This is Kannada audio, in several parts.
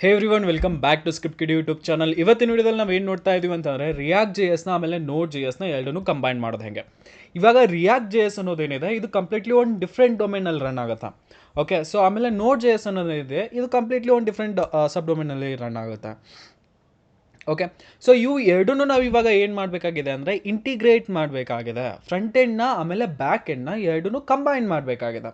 Hey everyone welcome back to script kid YouTube channel ಇವತ್ತಿನ ವಿಡಿಯೋದಲ್ಲಿ ನಾವು ಏನು ನೋಡ್ತಾ ಇದೀವಿ ಅಂತಂದರೆ ರಿಯಾಕ್ಟ್ ಜೆ ಎಸ್ನ ಆಮೇಲೆ ನೋಟ್ ಜೆ ಎಸ್ನ ಎರಡನ್ನೂ ಕಂಬೈನ್ ಮಾಡೋದು ಹೆಂಗೆ? ಇವಾಗ ರಿಯಾಕ್ಟ್ ಜೆ ಎಸ್ ಅನ್ನೋದೇನಿದೆ ಇದು ಕಂಪ್ಲೀಟ್ಲಿ ಒಂದು ಡಿಫ್ರೆಂಟ್ ಡೊಮೇನಲ್ಲಿ ರನ್ ಆಗುತ್ತಾ? ಓಕೆ ಸೊ ಆಮೇಲೆ ನೋಟ್ ಜೆ ಎಸ್ ಅನ್ನೋದಿದೆ ಇದು ಕಂಪ್ಲೀಟ್ಲಿ ಒಂದು ಡಿಫ್ರೆಂಟ್ ಸಬ್ ಡೊಮೇನಲ್ಲಿ ರನ್ ಆಗುತ್ತೆ? ಓಕೆ ಸೊ ಇವು ಎರಡೂ ನಾವು ಇವಾಗ ಏನು ಮಾಡಬೇಕಾಗಿದೆ ಅಂದರೆ ಇಂಟಿಗ್ರೇಟ್ ಮಾಡಬೇಕಾಗಿದೆ. ಫ್ರಂಟ್ ಎಂಡ್ನ ಆಮೇಲೆ ಬ್ಯಾಕ್ ಎಂಡ್ನ ಎರಡೂ ಕಂಬೈನ್ ಮಾಡಬೇಕಾಗಿದೆ.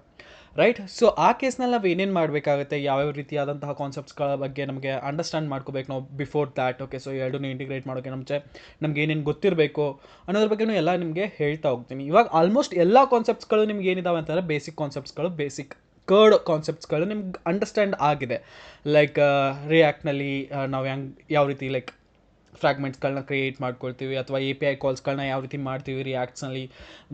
ರೈಟ್ ಸೊ ಆ ಕೇಸ್ನಲ್ಲಿ ನಾವು ಏನೇನು ಮಾಡಬೇಕಾಗುತ್ತೆ? ಯಾವ್ಯಾವ ರೀತಿಯಾದಂತಹ ಕಾನ್ಸೆಪ್ಟ್ಸ್ಗಳ ಬಗ್ಗೆ ನಮಗೆ ಅಂಡರ್ಸ್ಟ್ಯಾಂಡ್ ಮಾಡ್ಕೋಬೇಕು ನಾವು ಬಿಫೋರ್ ದ್ಯಾಟ್ ಓಕೆ ಸೊ ಎರಡನ್ನೂ ಇಂಟಿಗ್ರೇಟ್ ಮಾಡೋಕ್ಕೆ ಮುಂಚೆ ನಮ್ಗೆ ಏನೇನು ಗೊತ್ತಿರಬೇಕು ಅನ್ನೋದ್ರ ಬಗ್ಗೆನೂ ಎಲ್ಲ ನಿಮಗೆ ಹೇಳ್ತಾ ಹೋಗ್ತೀನಿ. ಇವಾಗ ಆಲ್ಮೋಸ್ಟ್ ಎಲ್ಲ ಕಾನ್ಸೆಪ್ಟ್ಸ್ಗಳು ನಿಮ್ಗೆ ಏನಿದಾವೆ ಅಂತಂದರೆ ಬೇಸಿಕ್ ಕಾನ್ಸೆಪ್ಟ್ಸ್ಗಳು ಬೇಸಿಕ್ ಕರ್ಡ್ ಕಾನ್ಸೆಪ್ಟ್ಸ್ಗಳು ನಿಮ್ಗೆ ಅಂಡರ್ಸ್ಟ್ಯಾಂಡ್ ಆಗಿದೆ. ಲೈಕ್ ರಿಯಾಕ್ಟ್ನಲ್ಲಿ ನಾವು ಹೆಂಗೆ ಯಾವ ರೀತಿ ಲೈಕ್ ಫ್ರಾಗ್ಮೆಂಟ್ಸ್ಗಳನ್ನ ಕ್ರಿಯೇಟ್ ಮಾಡ್ಕೊಳ್ತೀವಿ ಅಥವಾ ಎ ಪಿ ಐ ಕಾಲ್ಸ್ಗಳನ್ನ ಯಾವ ರೀತಿ ಮಾಡ್ತೀವಿ ರಿಯಾಕ್ಟ್ಸ್ನಲ್ಲಿ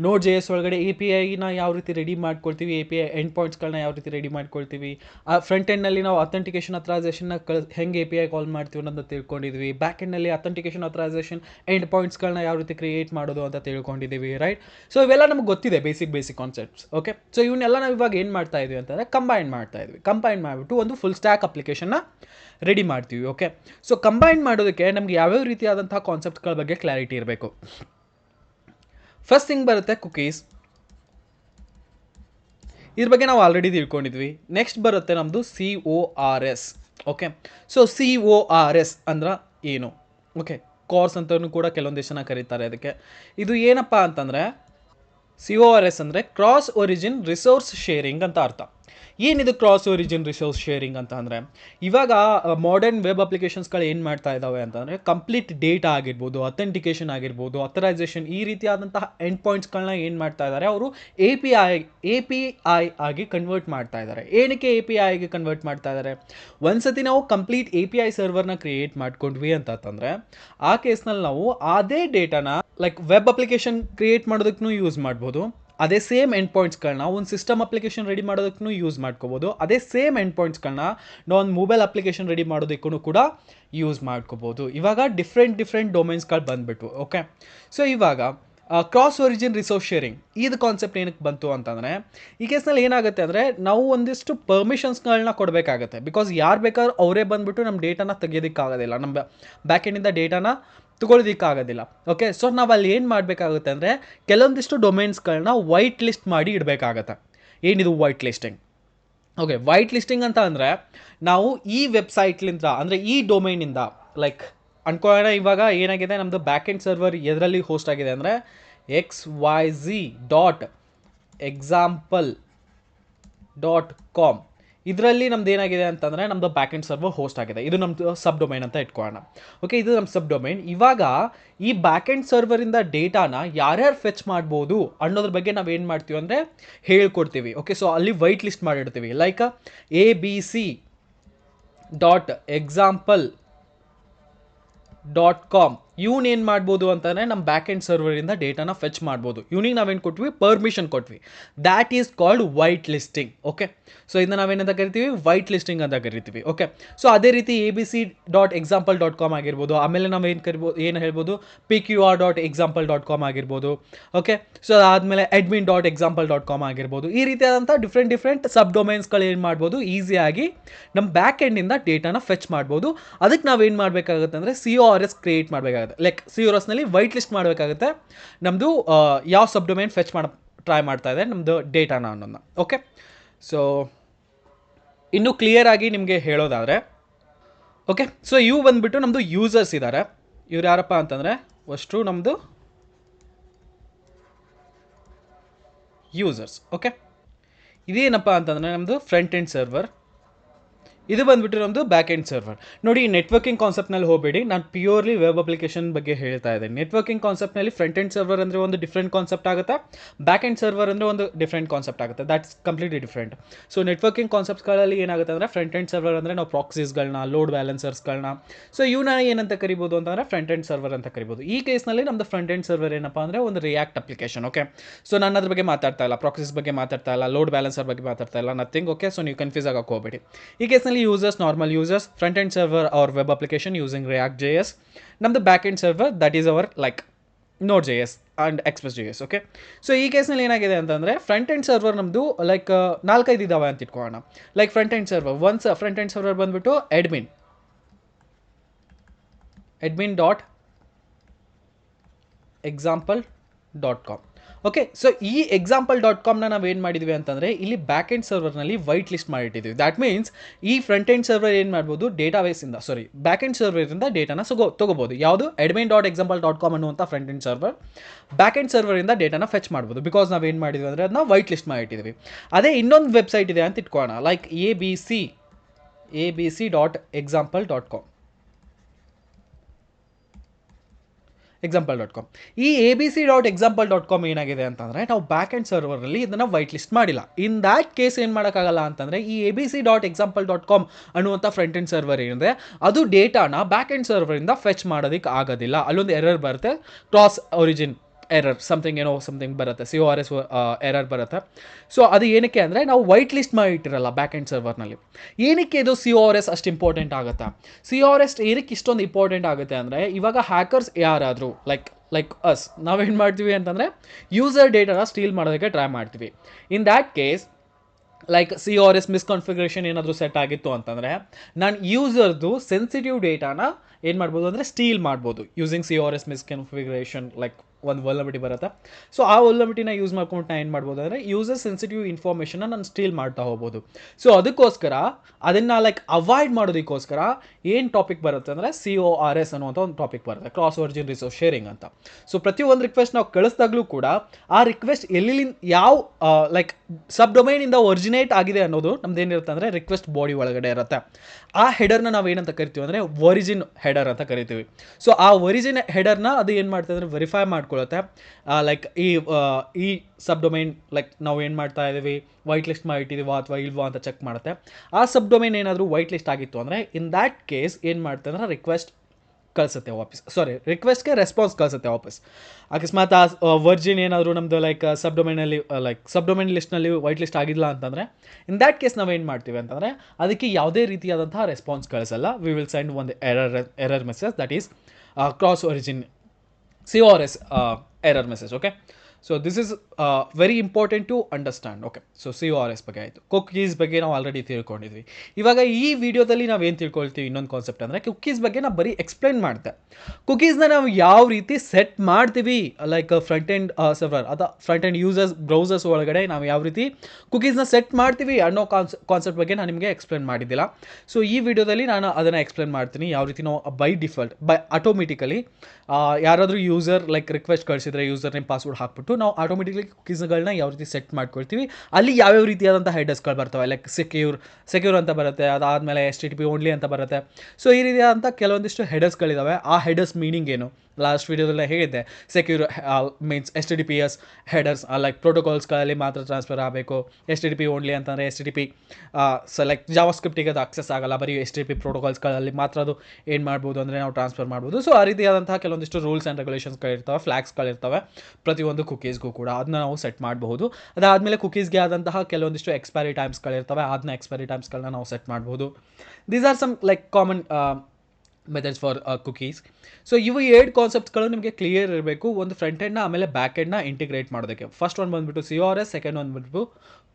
ನೋಡ್ ಜೆ ಎಸ್ ಒಳಗಡೆ ಎ ಪಿ ಐನ ಯಾವ ರೀತಿ ರೆಡಿ ಮಾಡ್ಕೊಳ್ತೀವಿ ಎ ಪಿ ಐ ಎಂಡ್ ಪಾಯಿಂಟ್ಸ್ಗಳನ್ನ ಯಾವ ರೀತಿ ರೆಡಿ ಮಾಡ್ಕೊಳ್ತೀವಿ. ಆ ಫ್ರಂಟ್ ಎಂಡ್ನಲ್ಲಿ ನಾವು ಅಥೆಂಟಿಕೇಷನ್ ಅಥರೈಸೇಷನ್ನ ಕಳ್ ಹೆಂಗೆ ಎ ಪಿ ಐ ಕಾಲ್ ಮಾಡ್ತೀವಿ ಅನ್ನೋದು ತಿಳ್ಕೊಂಡಿದ್ವಿ. ಬ್ಯಾಕ್ ಎಂಡ್ನಲ್ಲಿ ಅಥೆಂಟಿಕೇಷನ್ ಅಥರೈಸೇಷನ್ ಎಂಡ್ ಪಾಯಿಂಟ್ಸ್ಗಳನ್ನ ಯಾವ ರೀತಿ ಕ್ರಿಯೇಟ್ ಮಾಡೋದು ಅಂತ ತಿಳ್ಕೊಂಡಿದ್ದೀವಿ ರೈಟ್ ಸೊ ಇವೆಲ್ಲ ನಮ್ಗೆ ಗೊತ್ತಿದೆ basic basic concepts okay so ಇವನ್ನೆಲ್ಲ ನಾವು ಇವಾಗ ಏನು ಮಾಡ್ತಾ ಇದ್ವಿ ಅಂತಂದರೆ ಕಂಬೈನ್ ಮಾಡ್ತಾ ಇದ್ವಿ. ಕಂಬೈನ್ ಮಾಡಿಬಿಟ್ಟು ಒಂದು ಫುಲ್ ಸ್ಟ್ಯಾಕ್ ಅಪ್ಲಿಕೇಶನ್ನ ರೆಡಿ ಮಾಡ್ತೀವಿ ಓಕೆ ಸೊ ಕಂಬೈನ್ ಮಾಡೋದಕ್ಕೆ ನಮ್ಗೆ ಯಾವ್ಯಾವ ರೀತಿಯಾದಂಥ ಕಾನ್ಸೆಪ್ಟ್ಗಳ ಬಗ್ಗೆ ಕ್ಲಾರಿಟಿ ಇರಬೇಕು. ಫಸ್ಟ್ ಥಿಂಗ್ ಬರುತ್ತೆ ಕುಕೀಸ್ ಇದ್ರ ಬಗ್ಗೆ ನಾವು ಆಲ್ರೆಡಿ ತಿಳ್ಕೊಂಡಿದ್ವಿ. ನೆಕ್ಸ್ಟ್ ಬರುತ್ತೆ ನಮ್ಮದು C O R S okay so C O R S ಅಂದ್ರೆ ಏನು? ಓಕೆ ಕೋರ್ಸ್ ಅಂತಲೂ ಕೂಡ ಕೆಲವೊಂದು ದೇಶನ ಕರೀತಾರೆ ಅದಕ್ಕೆ. ಇದು ಏನಪ್ಪ ಅಂತಂದರೆ ಸಿ ಒ ಆರ್ ಎಸ್ ಅಂದರೆ ಕ್ರಾಸ್ ಒರಿಜಿನ್ ರಿಸೋರ್ಸ್ ಶೇರಿಂಗ್ ಅಂತ ಅರ್ಥ. ಏನಿದು ಕ್ರಾಸ್ ಒರಿಜಿನ್ ರಿಸೋರ್ಸ್ ಶೇರಿಂಗ್ ಅಂತ ಅಂದರೆ ಇವಾಗ ಮಾಡರ್ನ್ ವೆಬ್ ಅಪ್ಲಿಕೇಶನ್ಸ್ಗಳು ಏನು ಮಾಡ್ತಾ ಇದ್ದಾವೆ ಅಂತಂದರೆ ಕಂಪ್ಲೀಟ್ ಡೇಟಾ ಆಗಿರ್ಬೋದು ಅಥೆಂಟಿಕೇಶನ್ ಆಗಿರ್ಬೋದು ಅಥರೈಸೇಷನ್ ಈ ರೀತಿಯಾದಂತಹ ಎಂಡ್ ಪಾಯಿಂಟ್ಸ್ಗಳನ್ನ ಏನು ಮಾಡ್ತಾ ಇದ್ದಾರೆ ಅವರು A P I A P I ಆಗಿ ಕನ್ವರ್ಟ್ ಮಾಡ್ತಾ ಇದ್ದಾರೆ ಏನಕ್ಕೆ ಎ ಪಿ ಐಗೆ ಕನ್ವರ್ಟ್ ಮಾಡ್ತಾ ಇದ್ದಾರೆ ಒಂದ್ಸತಿ ನಾವು ಕಂಪ್ಲೀಟ್ ಎ ಪಿ ಐ ಸರ್ವರ್ನ ಕ್ರಿಯೇಟ್ ಮಾಡ್ಕೊಂಡ್ವಿ ಅಂತಂದರೆ, ಆ ಕೇಸ್ನಲ್ಲಿ ನಾವು ಅದೇ ಡೇಟಾನ ಲೈಕ್ ವೆಬ್ ಅಪ್ಲಿಕೇಶನ್ ಕ್ರಿಯೇಟ್ ಮಾಡೋದಕ್ಕೂ ಯೂಸ್ ಮಾಡ್ಬೋದು. ಅದೇ ಸೇಮ್ ಎಂಡ್ ಪಾಯಿಂಟ್ಸ್ಗಳನ್ನ ಒಂದು ಸಿಸ್ಟಮ್ ಅಪ್ಲಿಕೇಶನ್ ರೆಡಿ ಮಾಡೋದಕ್ಕೂ ಯೂಸ್ ಮಾಡ್ಕೋಬೋದು. ಅದೇ ಸೇಮ್ ಎಂಡ್ ಪಾಯಿಂಟ್ಸ್ಗಳನ್ನ ನಾವು ಒಂದು ಮೊಬೈಲ್ ಅಪ್ಲಿಕೇಶನ್ ರೆಡಿ ಮಾಡೋದಕ್ಕೂ ಕೂಡ ಯೂಸ್ ಮಾಡ್ಕೋಬೋದು. ಇವಾಗ ಡಿಫ್ರೆಂಟ್ ಡಿಫ್ರೆಂಟ್ ಡೊಮೈನ್ಸ್ಗಳು ಬಂದ್ಬಿಟ್ಟು ಓಕೆ ಸೊ ಇವಾಗ ಕ್ರಾಸ್ ಒರಿಜಿನ್ ರಿಸೋರ್ಸ್ ಶೇರಿಂಗ್ ಇದು ಕಾನ್ಸೆಪ್ಟ್ ಏನಕ್ಕೆ ಬಂತು ಅಂತಂದರೆ, ಈ ಕೇಸ್ನಲ್ಲಿ ಏನಾಗುತ್ತೆ ಅಂದರೆ ನಾವು ಒಂದಿಷ್ಟು ಪರ್ಮಿಷನ್ಸ್ಗಳನ್ನ ಕೊಡಬೇಕಾಗತ್ತೆ. ಬಿಕಾಸ್ ಯಾರು ಬೇಕಾದ್ರೂ ಅವರೇ ಬಂದುಬಿಟ್ಟು ನಮ್ಮ ಡೇಟಾನ ತೆಗೆಯೋದಕ್ಕಾಗೋದಿಲ್ಲ. ನಮ್ಮ ಬ್ಯಾಕ್ ಎಂಡಿಂದ ಡೇಟಾನ ತಗೊಳ್ಳೋದಕ್ಕಾಗೋದಿಲ್ಲ ಓಕೆ ಸೊ ನಾವು ಅಲ್ಲಿ ಏನು ಮಾಡಬೇಕಾಗುತ್ತೆ ಅಂದರೆ ಕೆಲವೊಂದಿಷ್ಟು ಡೊಮೈನ್ಸ್ಗಳನ್ನ ವೈಟ್ ಲಿಸ್ಟ್ ಮಾಡಿ ಇಡಬೇಕಾಗತ್ತೆ. ಏನಿದು white listing okay white listing ಅಂತ ಅಂದರೆ ನಾವು ಈ ವೆಬ್ಸೈಟ್ಲಿಂದ ಅಂದರೆ ಈ ಡೊಮೈನಿಂದ ಲೈಕ್ ಅನ್ಕೊಳ್ಳೋಣ ಇವಾಗ ಏನಾಗಿದೆ ನಮ್ಮದು ಬ್ಯಾಕ್ ಎಂಡ್ ಸರ್ವರ್ ಎದರಲ್ಲಿ ಹೋಸ್ಟ್ ಆಗಿದೆ ಅಂದರೆ X Y Z dot example dot com ಇದರಲ್ಲಿ ನಮ್ದು ಏನಾಗಿದೆ ಅಂತಂದರೆ ನಮ್ಮದು ಬ್ಯಾಕ್ ಎಂಡ್ ಸರ್ವರ್ ಹೋಸ್ಟ್ ಆಗಿದೆ. ಇದು ನಮ್ಮದು ಸಬ್ ಡೊಮೈನ್ ಅಂತ ಇಟ್ಕೊಳ್ಳೋಣ. ಓಕೆ ಇದು ನಮ್ಮ ಸಬ್ ಡೊಮೈನ್ ಇವಾಗ ಈ ಬ್ಯಾಕ್ ಎಂಡ್ ಸರ್ವರಿಂದ ಡೇಟಾನ ಯಾರ್ಯಾರು ಫೆಚ್ ಮಾಡ್ಬೋದು ಅನ್ನೋದ್ರ ಬಗ್ಗೆ ನಾವು ಏನು ಮಾಡ್ತೀವಿ ಅಂದರೆ ಹೇಳ್ಕೊಡ್ತೀವಿ. ಓಕೆ ಸೊ ಅಲ್ಲಿ white list ಮಾಡಿಡ್ತೀವಿ. Like A B C dot example dot com ಇವ್ನು ಏನು ಮಾಡ್ಬೋದು ಅಂತಂದರೆ ನಮ್ಮ ಬ್ಯಾಕ್ ಎಂಡ್ ಸರ್ವರಿಂದ ಡೇಟಾನ ಫೆಚ್ ಮಾಡ್ಬೋದು. ಇವ್ನಿಗೆ ನಾವೇನು ಕೊಟ್ವಿ? ಪರ್ಮಿಷನ್ ಕೊಟ್ವಿ. That is called white listing okay so ಇದನ್ನ ನಾವೇನಂತ ಕರಿತೀವಿ? ವೈಟ್ ಲಿಸ್ಟಿಂಗ್ ಅಂತ ಕರಿತೀವಿ ಓಕೆ ಸೊ ಅದೇ ರೀತಿ A B C dot example dot com ಆಗಿರ್ಬೋದು. ಆಮೇಲೆ ನಾವು ಏನು ಕರಿಬೋದು ಏನು ಹೇಳ್ಬೋದು? P Q R dot example dot com ಆಗಿರ್ಬೋದು ಓಕೆ ಸೊ ಅದಾದಮೇಲೆ admin dot example dot com ಆಗಿರ್ಬೋದು. ಈ ರೀತಿಯಾದಂಥ ಡಿಫ್ರೆಂಟ್ ಡಿಫ್ರೆಂಟ್ ಸಬ್ ಡೊಮೈನ್ಸ್ಗಳು ಏನು ಮಾಡ್ಬೋದು? ಈಸಿಯಾಗಿ ನಮ್ಮ ಬ್ಯಾಕ್ ಎಂಡಿಂದ ಡೇಟಾನ ಫೆಚ್ ಮಾಡ್ಬೋದು. ಅದಕ್ಕೆ ನಾವೇನು ಮಾಡಬೇಕಾಗುತ್ತೆ ಅಂದರೆ C O R S create ಮಾಡಬೇಕಾಗುತ್ತೆ. ಲೈಕ್ ಸಿ ಒ ಎಸ್ನಲ್ಲಿ ವೈಟ್ ಲಿಸ್ಟ್ ಮಾಡಬೇಕಾಗುತ್ತೆ. ನಮ್ಮದು ಯಾವ ಸಬ್ ಡೊಮೇನ್ ಫೆಚ್ ಮಾಡಿ ಟ್ರೈ ಮಾಡ್ತಾ ಇದೆ ನಮ್ಮದು ಡೇಟಾನ ಅನ್ನೋದನ್ನ. ಓಕೆ ಸೊ ಇನ್ನೂ ಕ್ಲಿಯರಾಗಿ ನಿಮಗೆ ಹೇಳೋದಾದರೆ ಓಕೆ ಸೊ ಇವು ಬಂದುಬಿಟ್ಟು ನಮ್ಮದು ಯೂಸರ್ಸ್ ಇದ್ದಾರೆ ಇವ್ರು ಯಾರಪ್ಪ ಅಂತಂದರೆ ಅಷ್ಟು ನಮ್ಮದು ಯೂಸರ್ಸ್ ಓಕೆ ಇದೇನಪ್ಪ ಅಂತಂದರೆ ನಮ್ಮದು ಫ್ರಂಟ್ ಎಂಡ್ ಸರ್ವರ್ ಇದು ಬಂದ್ಬಿಟ್ಟು ಬ್ಯಾಕ್ ಎಂಡ್ ಸರ್ವರ್ ನೋಡಿ ನೆಟ್ವರ್ಕಿಂಗ್ ಕಾನ್ಸೆಪ್ಟ್ನಲ್ಲಿ ಹೋಗಬೇಡಿ. ನಾನು ಪ್ಯೂರ್ಲಿ ವೆಬ್ ಅಪ್ಲಿಕೇಶನ್ ಬಗ್ಗೆ ಹೇಳ್ತಾ ಇದ್ದೀನಿ. ನೆಟ್ವರ್ಕಿಂಗ್ ಕಾನ್ಸೆಪ್ಟ್ನಲ್ಲಿ ಫ್ರಂಟ್ ಎಂಡ್ ಸರ್ವರ್ ಅಂದರೆ ಒಂದು ಡಿಫ್ರೆಂಟ್ ಕಾನ್ಸೆಪ್ಟ್ ಆಗುತ್ತೆ? ಬ್ಯಾಕ್ ಎಂಡ್ ಸರ್ವರ್ ಅಂದರೆ ಒಂದು ಡಿಫ್ರೆಂಟ್ ಕಾನ್ಸೆಪ್ಟ್ ಆಗುತ್ತೆ. That's completely different so networking ಕಾನ್ಸೆಪ್ಟ್ಗಳಲ್ಲಿ ಏನಾಗುತ್ತೆ ಅಂದರೆ ಫ್ರಂಟ್ ಎಂಡ್ ಸರ್ವರ್ ಅಂದರೆ ನಾವು ಪ್ರಾಕ್ಸೀಸ್ಗಳನ್ನ ಲೋಡ್ ಬ್ಯಾಲೆನ್ಸರ್ಸ್ಗಳನ್ನ ಸೊ ಇವನ್ನ ಏನಂತ ಕರಿಬೋದು ಅಂತಂದರೆ ಫ್ರಂಟ್ ಎಂಡ್ ಸರ್ವರ್ ಅಂತ ಕರಿಬೋದು. ಈ ಕೇಸ್ನಲ್ಲಿ ನಮ್ಮದು ಫ್ರಂಟ್ ಎಂಡ್ ಸರ್ವರ್ ಏನಪ್ಪ ಅಂದರೆ ಒಂದು ರಿಯಾಕ್ಟ್ ಅಪ್ಲಿಕೇಶನ್ ಓಕೆ ಸೊ ನಾನು ಅದ್ರ ಬಗ್ಗೆ ಮಾತಾಡ್ತಾ ಇಲ್ಲ. ಪ್ರಾಕ್ಸಿಸ್ ಬಗ್ಗೆ ಮಾತಾಡ್ತಾ ಇಲ್ಲ. ಲೋಡ್ ಬ್ಯಾಲೆನ್ಸರ್ ಬಗ್ಗೆ ಮಾತಾಡ್ತಾ ಇಲ್ಲ. ನಥಿಂಗ್ ಓಕೆ ಸೊ ನೀವು ಕನ್ಫ್ಯೂಸ್ ಆಗಕ್ಕೆ ಹೋಗಬೇಡಿ. ಈ ಕೇಸ್ನಲ್ಲಿ users, normal users, front end server or web application using React.js. ನಮ್ದು back end server that is our like node J S and express J S okay so ಈ ಕೇಸ್ನಲ್ಲಿ ಏನಾಗಿದೆ ಅಂತಂದರೆ ಫ್ರಂಟ್ ಎಂಡ್ ಸರ್ವರ್ ನಮ್ಮದು ಲೈಕ್ ನಾಲ್ಕೈದು ಇದಾವೆ ಅಂತ ಇಟ್ಕೊಳ್ಳೋಣ. Like front end server once front end server ಬಂದುಬಿಟ್ಟು admin admin dot example dot com okay so ಈ ಎಕ್ಸಾಂಪಲ್ ಡಾಟ್ ಕಾಮ್ನ ನಾವು ಏನು ಮಾಡಿದ್ವಿ ಅಂತಂದರೆ, ಇಲ್ಲಿ ಬ್ಯಾಕ್ ಎಂಡ್ ಸರ್ವರ್ನಲ್ಲಿ ವೈಟ್ ಲಿಸ್ಟ್ ಮಾಡಿಟ್ಟಿದ್ವಿ. ದ್ಯಾಟ್ ಮೀನ್ಸ್ ಈ ಫ್ರಂಟ್ ಎಂಡ್ ಸರ್ವರ್ ಏನು ಮಾಡ್ಬೋದು? ಡೇಟಾಬೇಸಿಂದ ಸಾರಿ ಬ್ಯಾಕ್ ಎಂಡ್ ಸರ್ವರಿಂದ ಡೇಟಾನ ಸಗೋ ತೊಗೋಬೋದು. ಯಾವುದು? Admin dot example dot com ಅನ್ನುವಂಥ front end server back end ಸರ್ವರಿಂದ ಡೇಟಾನ ಫೆಚ್ ಮಾಡ್ಬೋದು. ಬಿಕಾಸ್ ನಾವು ಏನು ಮಾಡಿದ್ವಿ ಅಂದರೆ ಅದನ್ನ ವೈಟ್ ಲಿಸ್ಟ್ ಮಾಡಿಟ್ಟಿದ್ವಿ. ಅದೇ ಇನ್ನೊಂದು ವೆಬ್ಸೈಟ್ ಇದೆ ಅಂತ ಇಟ್ಕೋಣ like A B C A B C dot example dot com example dot com ಈ A B C dot example dot com ಏನಾಗಿದೆ ಅಂತಂದರೆ, ನಾವು ಬ್ಯಾಕ್ ಆ್ಯಂಡ್ ಸರ್ವರಲ್ಲಿ ಇದನ್ನು ವೈಟ್ ಲಿಸ್ಟ್ ಮಾಡಿಲ್ಲ. ಇನ್ ದ್ಯಾಟ್ ಕೇಸ್ ಏನು ಮಾಡೋಕ್ಕಾಗಲ್ಲ ಅಂತಂದರೆ, ಈ A B C dot example dot com ಅನ್ನುವಂಥ ಫ್ರಂಟ್ ಆ್ಯಂಡ್ ಸರ್ವರ್ ಏನಿದೆ, ಅದು ಡೇಟಾನ ಬ್ಯಾಕ್ ಆ್ಯಂಡ್ ಸರ್ವರಿಂದ ಫೆಚ್ ಮಾಡೋದಕ್ಕೆ ಆಗೋದಿಲ್ಲ. ಅಲ್ಲೊಂದು ಎರರ್ ಬರುತ್ತೆ ಕ್ರಾಸ್ ಒರಿಜಿನ್ ಎರರ್ ಸಮಥಿಂಗ್ ಏನೋ ಸಮಥಿಂಗ್ ಬರುತ್ತೆ. C O R S error ಬರುತ್ತೆ. ಸೊ ಅದು ಏನಕ್ಕೆ ಅಂದರೆ, ನಾವು ವೈಟ್ ಲಿಸ್ಟ್ ಮಾಡಿ ಇಟ್ಟಿರಲ್ಲ ಬ್ಯಾಕ್ ಎಂಡ್ ಸರ್ವರ್ನಲ್ಲಿ ಏನಕ್ಕೆ ಇದು ಸಿ ಒ ಆರ್ ಎಸ್ ಅಷ್ಟು ಇಂಪಾರ್ಟೆಂಟ್ ಆಗುತ್ತೆ? ಸಿ ಆರ್ ಎಸ್ ಏನಕ್ಕೆ ಇಷ್ಟೊಂದು ಇಂಪಾರ್ಟೆಂಟ್ ಆಗುತ್ತೆ ಅಂದರೆ, ಇವಾಗ ಹ್ಯಾಕರ್ಸ್ ಯಾರಾದರೂ ಲೈಕ್ ಲೈಕ್ ಅಸ್ ನಾವೇನು ಮಾಡ್ತೀವಿ ಅಂತಂದರೆ ಯೂಸರ್ ಡೇಟಾನ ಸ್ಟೀಲ್ ಮಾಡೋದಕ್ಕೆ ಟ್ರೈ ಮಾಡ್ತೀವಿ. In that case like C R S misconfiguration ಏನಾದರೂ ಸೆಟ್ ಆಗಿತ್ತು ಅಂತಂದರೆ, ನಾನು ಯೂಸರ್ದು ಸೆನ್ಸಿಟಿವ್ ಡೇಟಾನ ಏನು ಮಾಡ್ಬೋದು ಅಂದರೆ ಸ್ಟೀಲ್ ಮಾಡ್ಬೋದು using C R S misconfiguration like ಒಂದು ವಲ್ಲಬಿಟಿ ಬರುತ್ತೆ? ಸೊ ಆ ವಲ್ಲಬಿಟಿನ ಯೂಸ್ ಮಾಡ್ಕೊಂಡು ನಾನು ಏನು ಮಾಡ್ಬೋದು ಅಂದರೆ ಯೂಸರ್ ಸೆನ್ಸಿಟಿವ್ ಇನ್ಫಾರ್ಮೇಷನ್ನ ನಾನು ಸ್ಟೀಲ್ ಮಾಡ್ತಾ ಹೋಗ್ಬೋದು. ಸೊ ಅದಕ್ಕೋಸ್ಕರ, ಅದನ್ನು ಲೈಕ್ ಅವಾಯ್ಡ್ ಮಾಡೋದಕ್ಕೋಸ್ಕರ ಏನು ಟಾಪಿಕ್ ಬರುತ್ತೆ ಅಂದರೆ ಸಿ ಒ ಆರ್ ಎಸ್ ಅನ್ನುವಂಥ ಒಂದು ಟಾಪಿಕ್ ಬರುತ್ತೆ ಕ್ರಾಸ್ ಒರಿಜಿನ್ ರಿಸೋರ್ಸ್ ಶೇರಿಂಗ್ ಅಂತ. ಸೊ ಪ್ರತಿಯೊಂದು ರಿಕ್ವೆಸ್ಟ್ ನಾವು ಕಳಿಸ್ದಾಗಲೂ ಕೂಡ, ಆ ರಿಕ್ವೆಸ್ಟ್ ಎಲ್ಲಿ ಯಾವ ಲೈಕ್ ಸಬ್ ಡೊಮೈನಿಂದ ಒರಿಜಿನೇಟ್ ಆಗಿದೆ ಅನ್ನೋದು ನಮ್ದು ಏನಿರುತ್ತೆ ಅಂದರೆ ರಿಕ್ವೆಸ್ಟ್ ಬಾಡಿ ಒಳಗಡೆ ಇರುತ್ತೆ. ಆ ಹೆಡರ್ನ ನಾವು ಏನಂತ ಕರಿತೀವಿ ಅಂದರೆ ಒರಿಜಿನ್ ಹೆಡರ್ ಅಂತ ಕರಿತೀವಿ. ಸೊ ಆ ಒರಿಜಿನ್ ಹೆಡರ್ನ ಅದು ಏನು ಮಾಡ್ತದೆ ಅಂದರೆ ವೆರಿಫೈ ಮಾಡ್ಕೊಳ್ಳುತ್ತೆ ಲೈಕ್ ಈ ಈ ಸಬ್ ಡೊಮೈನ್ ಲೈಕ್ ನಾವು ಏನು ಮಾಡ್ತಾ ಇದ್ದೀವಿ ವೈಟ್ ಲಿಸ್ಟ್ ಮಾಡಿಟ್ಟಿದ್ದೀವಾ ಅಥವಾ ಇಲ್ವಾ ಅಂತ ಚೆಕ್ ಮಾಡುತ್ತೆ. ಆ ಸಬ್ ಡೊಮೈನ್ ಏನಾದರೂ ವೈಟ್ ಲಿಸ್ಟ್ ಆಗಿತ್ತು ಅಂದರೆ ಇನ್ ದ್ಯಾಟ್ ಕೇಸ್ ಏನು ಮಾಡುತ್ತೆ ಅಂದರೆ ರಿಕ್ವೆಸ್ಟ್ ಕಳಿಸುತ್ತೆ ವಾಪಸ್. ಸಾರಿ ರಿಕ್ವೆಸ್ಟ್ಗೆ ರೆಸ್ಪಾನ್ಸ್ ಕಳಿಸುತ್ತೆ ವಾಪಸ್. ಅಕಸ್ಮಾತ್ ಆ ವರ್ಜಿನ್ ಏನಾದರೂ ನಮ್ಮದು ಲೈಕ್ ಸಬ್ ಡೊಮೈನಲ್ಲಿ ಲೈಕ್ ಸಬ್ ಡೊಮೈನ್ ಲಿಸ್ಟ್ನಲ್ಲಿ ವೈಟ್ ಲಿಸ್ಟ್ ಆಗಿಲ್ಲ ಅಂತಂದರೆ ಇನ್ ದ್ಯಾಟ್ ಕೇಸ್ ನಾವು ಏನು ಮಾಡ್ತೀವಿ ಅಂತಂದರೆ, ಅದಕ್ಕೆ ಯಾವುದೇ ರೀತಿಯಾದಂತಹ ರೆಸ್ಪಾನ್ಸ್ ಕಳಿಸಲ್ಲ. ವಿ ವಿಲ್ ಸೆಂಡ್ ಒಂದು error error message that is cross origin C R S error message okay so this is very important to understand okay so C R S ಬಗ್ಗೆ ಆಯಿತು. ಕುಕ್ಕೀಸ್ ಬಗ್ಗೆ ನಾವು ಆಲ್ರೆಡಿ ತಿಳ್ಕೊಂಡಿದ್ವಿ. ಇವಾಗ ಈ ವಿಡಿಯೋದಲ್ಲಿ ನಾವು ಏನು ತಿಳ್ಕೊಳ್ತೀವಿ ಇನ್ನೊಂದು ಕಾನ್ಸೆಪ್ಟ್ ಅಂದರೆ ಕುಕ್ಕೀಸ್ ಬಗ್ಗೆ ನಾವು ಬರೀ ಎಕ್ಸ್ಪ್ಲೈನ್ ಮಾಡ್ತೆ. ಕುಕ್ಕೀಸ್ನ ನಾವು ಯಾವ ರೀತಿ ಸೆಟ್ ಮಾಡ್ತೀವಿ? ಲೈಕ್ ಫ್ರಂಟ್ ಎಂಡ್ ಸರ್ವರ್ ಅಥವಾ ಫ್ರಂಟ್ ಎಂಡ್ ಯೂಸರ್ಸ್ ಬ್ರೌಸರ್ಸ್ ಒಳಗಡೆ ನಾವು ಯಾವ ರೀತಿ ಕುಕೀಸ್ನ ಸೆಟ್ ಮಾಡ್ತೀವಿ ಅನ್ನೋ ಕಾನ್ಸ್ ಕಾನ್ಸೆಪ್ಟ್ ಬಗ್ಗೆ ನಾನು ನಿಮಗೆ ಎಕ್ಸ್ಪ್ಲೈನ್ ಮಾಡಿದ್ದಿಲ್ಲ. ಸೊ ಈ ವಿಡಿಯೋದಲ್ಲಿ ನಾನು ಅದನ್ನು ಎಕ್ಸ್ಪ್ಲೈನ್ ಮಾಡ್ತೀನಿ. ಯಾವ ರೀತಿ ನಾವು ಬೈ ಡಿಫಾಲ್ಟ್ ಬೈ ಆಟೋಮೆಟಿಕಲಿ ಯಾರಾದರೂ ಯೂಸರ್ ಲೈಕ್ ರಿಕ್ವೆಸ್ಟ್ ಕಳಿಸಿದ್ರೆ ಯೂಸರ್ ನೇಮ್ ಪಾಸ್ವರ್ಡ್ ಹಾಕ್ಬಿಟ್ಟು ನಾವು ಆಟೋಮೆಟಿಕ್ಲಿ ಕುಕೀಸ್ಗಳನ್ನ ಯಾವ ರೀತಿ ಸೆಟ್ ಮಾಡ್ಕೊಳ್ತೀವಿ. ಅಲ್ಲಿ ಯಾವ್ಯಾವ ರೀತಿಯಾದಂಥ ಹೆಡರ್ಸ್ಗಳು ಬರ್ತವೆ ಲೈಕ್ ಸೆಕ್ಯೂರ್ ಸೆಕ್ಯೂರ್ ಅಂತ ಬರುತ್ತೆ, ಅದಾದಮೇಲೆ S T T P only ಅಂತ ಬರುತ್ತೆ. ಸೊ ಈ ರೀತಿಯಾದಂಥ ಕೆಲವೊಂದಿಷ್ಟು ಹೆಡರ್ಸ್ಗಳಿದ್ದಾವೆ ಆ ಹೆಡರ್ಸ್ ಮೀನಿಂಗ್ ಏನು? ಲಾಸ್ಟ್ ವೀಡಿಯೋದಲ್ಲೇ ಹೇಳಿದ್ದೆ. Secure means S T D P S headers like ಪ್ರೋಟೋಕಾಲ್ಸ್ಗಳಲ್ಲಿ ಮಾತ್ರ ಟ್ರಾನ್ಸ್ಫರ್ ಆಗಬೇಕು. S T D P only ಅಂತಂದರೆ S T D P so like ಸ್ಕ್ರಿಪ್ಟಿಗೆ ಅದು ಅಕ್ಸೆಸ್ ಆಗಲ್ಲ. ಬರೀ ಎಸ್ ಟಿ ಪಿ ಪ್ರೋಟೋಕಾಲ್ಸ್ಗಳಲ್ಲಿ ಮಾತ್ರ ಅದು ಏನು ಮಾಡ್ಬೋದು ಅಂದರೆ ನಾವು ಟ್ರಾನ್ಸ್ಫರ್ ಮಾಡ್ಬೋದು. ಸೊ ಆ ರೀತಿಯಾದಂತಹ ಕೆಲವೊಂದಿಷ್ಟು ರೂಲ್ಸ್ ಆ್ಯಂಡ್ ರೆಗ್ಯುಲೇಷನ್ಸ್ಗಳಿರ್ತವೆ ಫ್ಲ್ಯಾಗ್ಸ್ಗಳಿರ್ತವೆ ಪ್ರತಿಯೊಂದು ಕುಕೀಸ್ಗೂ ಕೂಡ ಅದನ್ನ ನಾವು ಸೆಟ್ ಮಾಡಬಹುದು. ಅದಾದಮೇಲೆ ಕುಕೀಸ್ಗೆ ಆದಂತಹ ಕೆಲವೊಂದಿಷ್ಟು ಎಕ್ಸ್ಪೈರಿ ಟೈಮ್ಸ್ಗಳಿರ್ತವೆ ಅದನ್ನ ಎಕ್ಸ್ಪೈರಿ ಟೈಮ್ಸ್ಗಳನ್ನ ನಾವು ಸೆಟ್ ಮಾಡ್ಬೋದು these are some like common methods for cookies so ಇವು ಎರಡು ಕಾನ್ಸೆಪ್ಟ್ಸ್ಗಳು ನಿಮಗೆ ಕ್ಲಿಯರ್ ಇರಬೇಕು. ಒಂದು ಫ್ರಂಟ್ ಎಂಡ್ನ ಆಮೇಲೆ ಬ್ಯಾಕ್ ಎಂಡ್ನ ಇಂಟಿಗ್ರೇಟ್ ಮಾಡೋದಕ್ಕೆ. ಫಸ್ಟ್ ಒಂದು ಬಂದ್ಬಿಟ್ಟು C R S second one ಬಂದ್ಬಿಟ್ಟು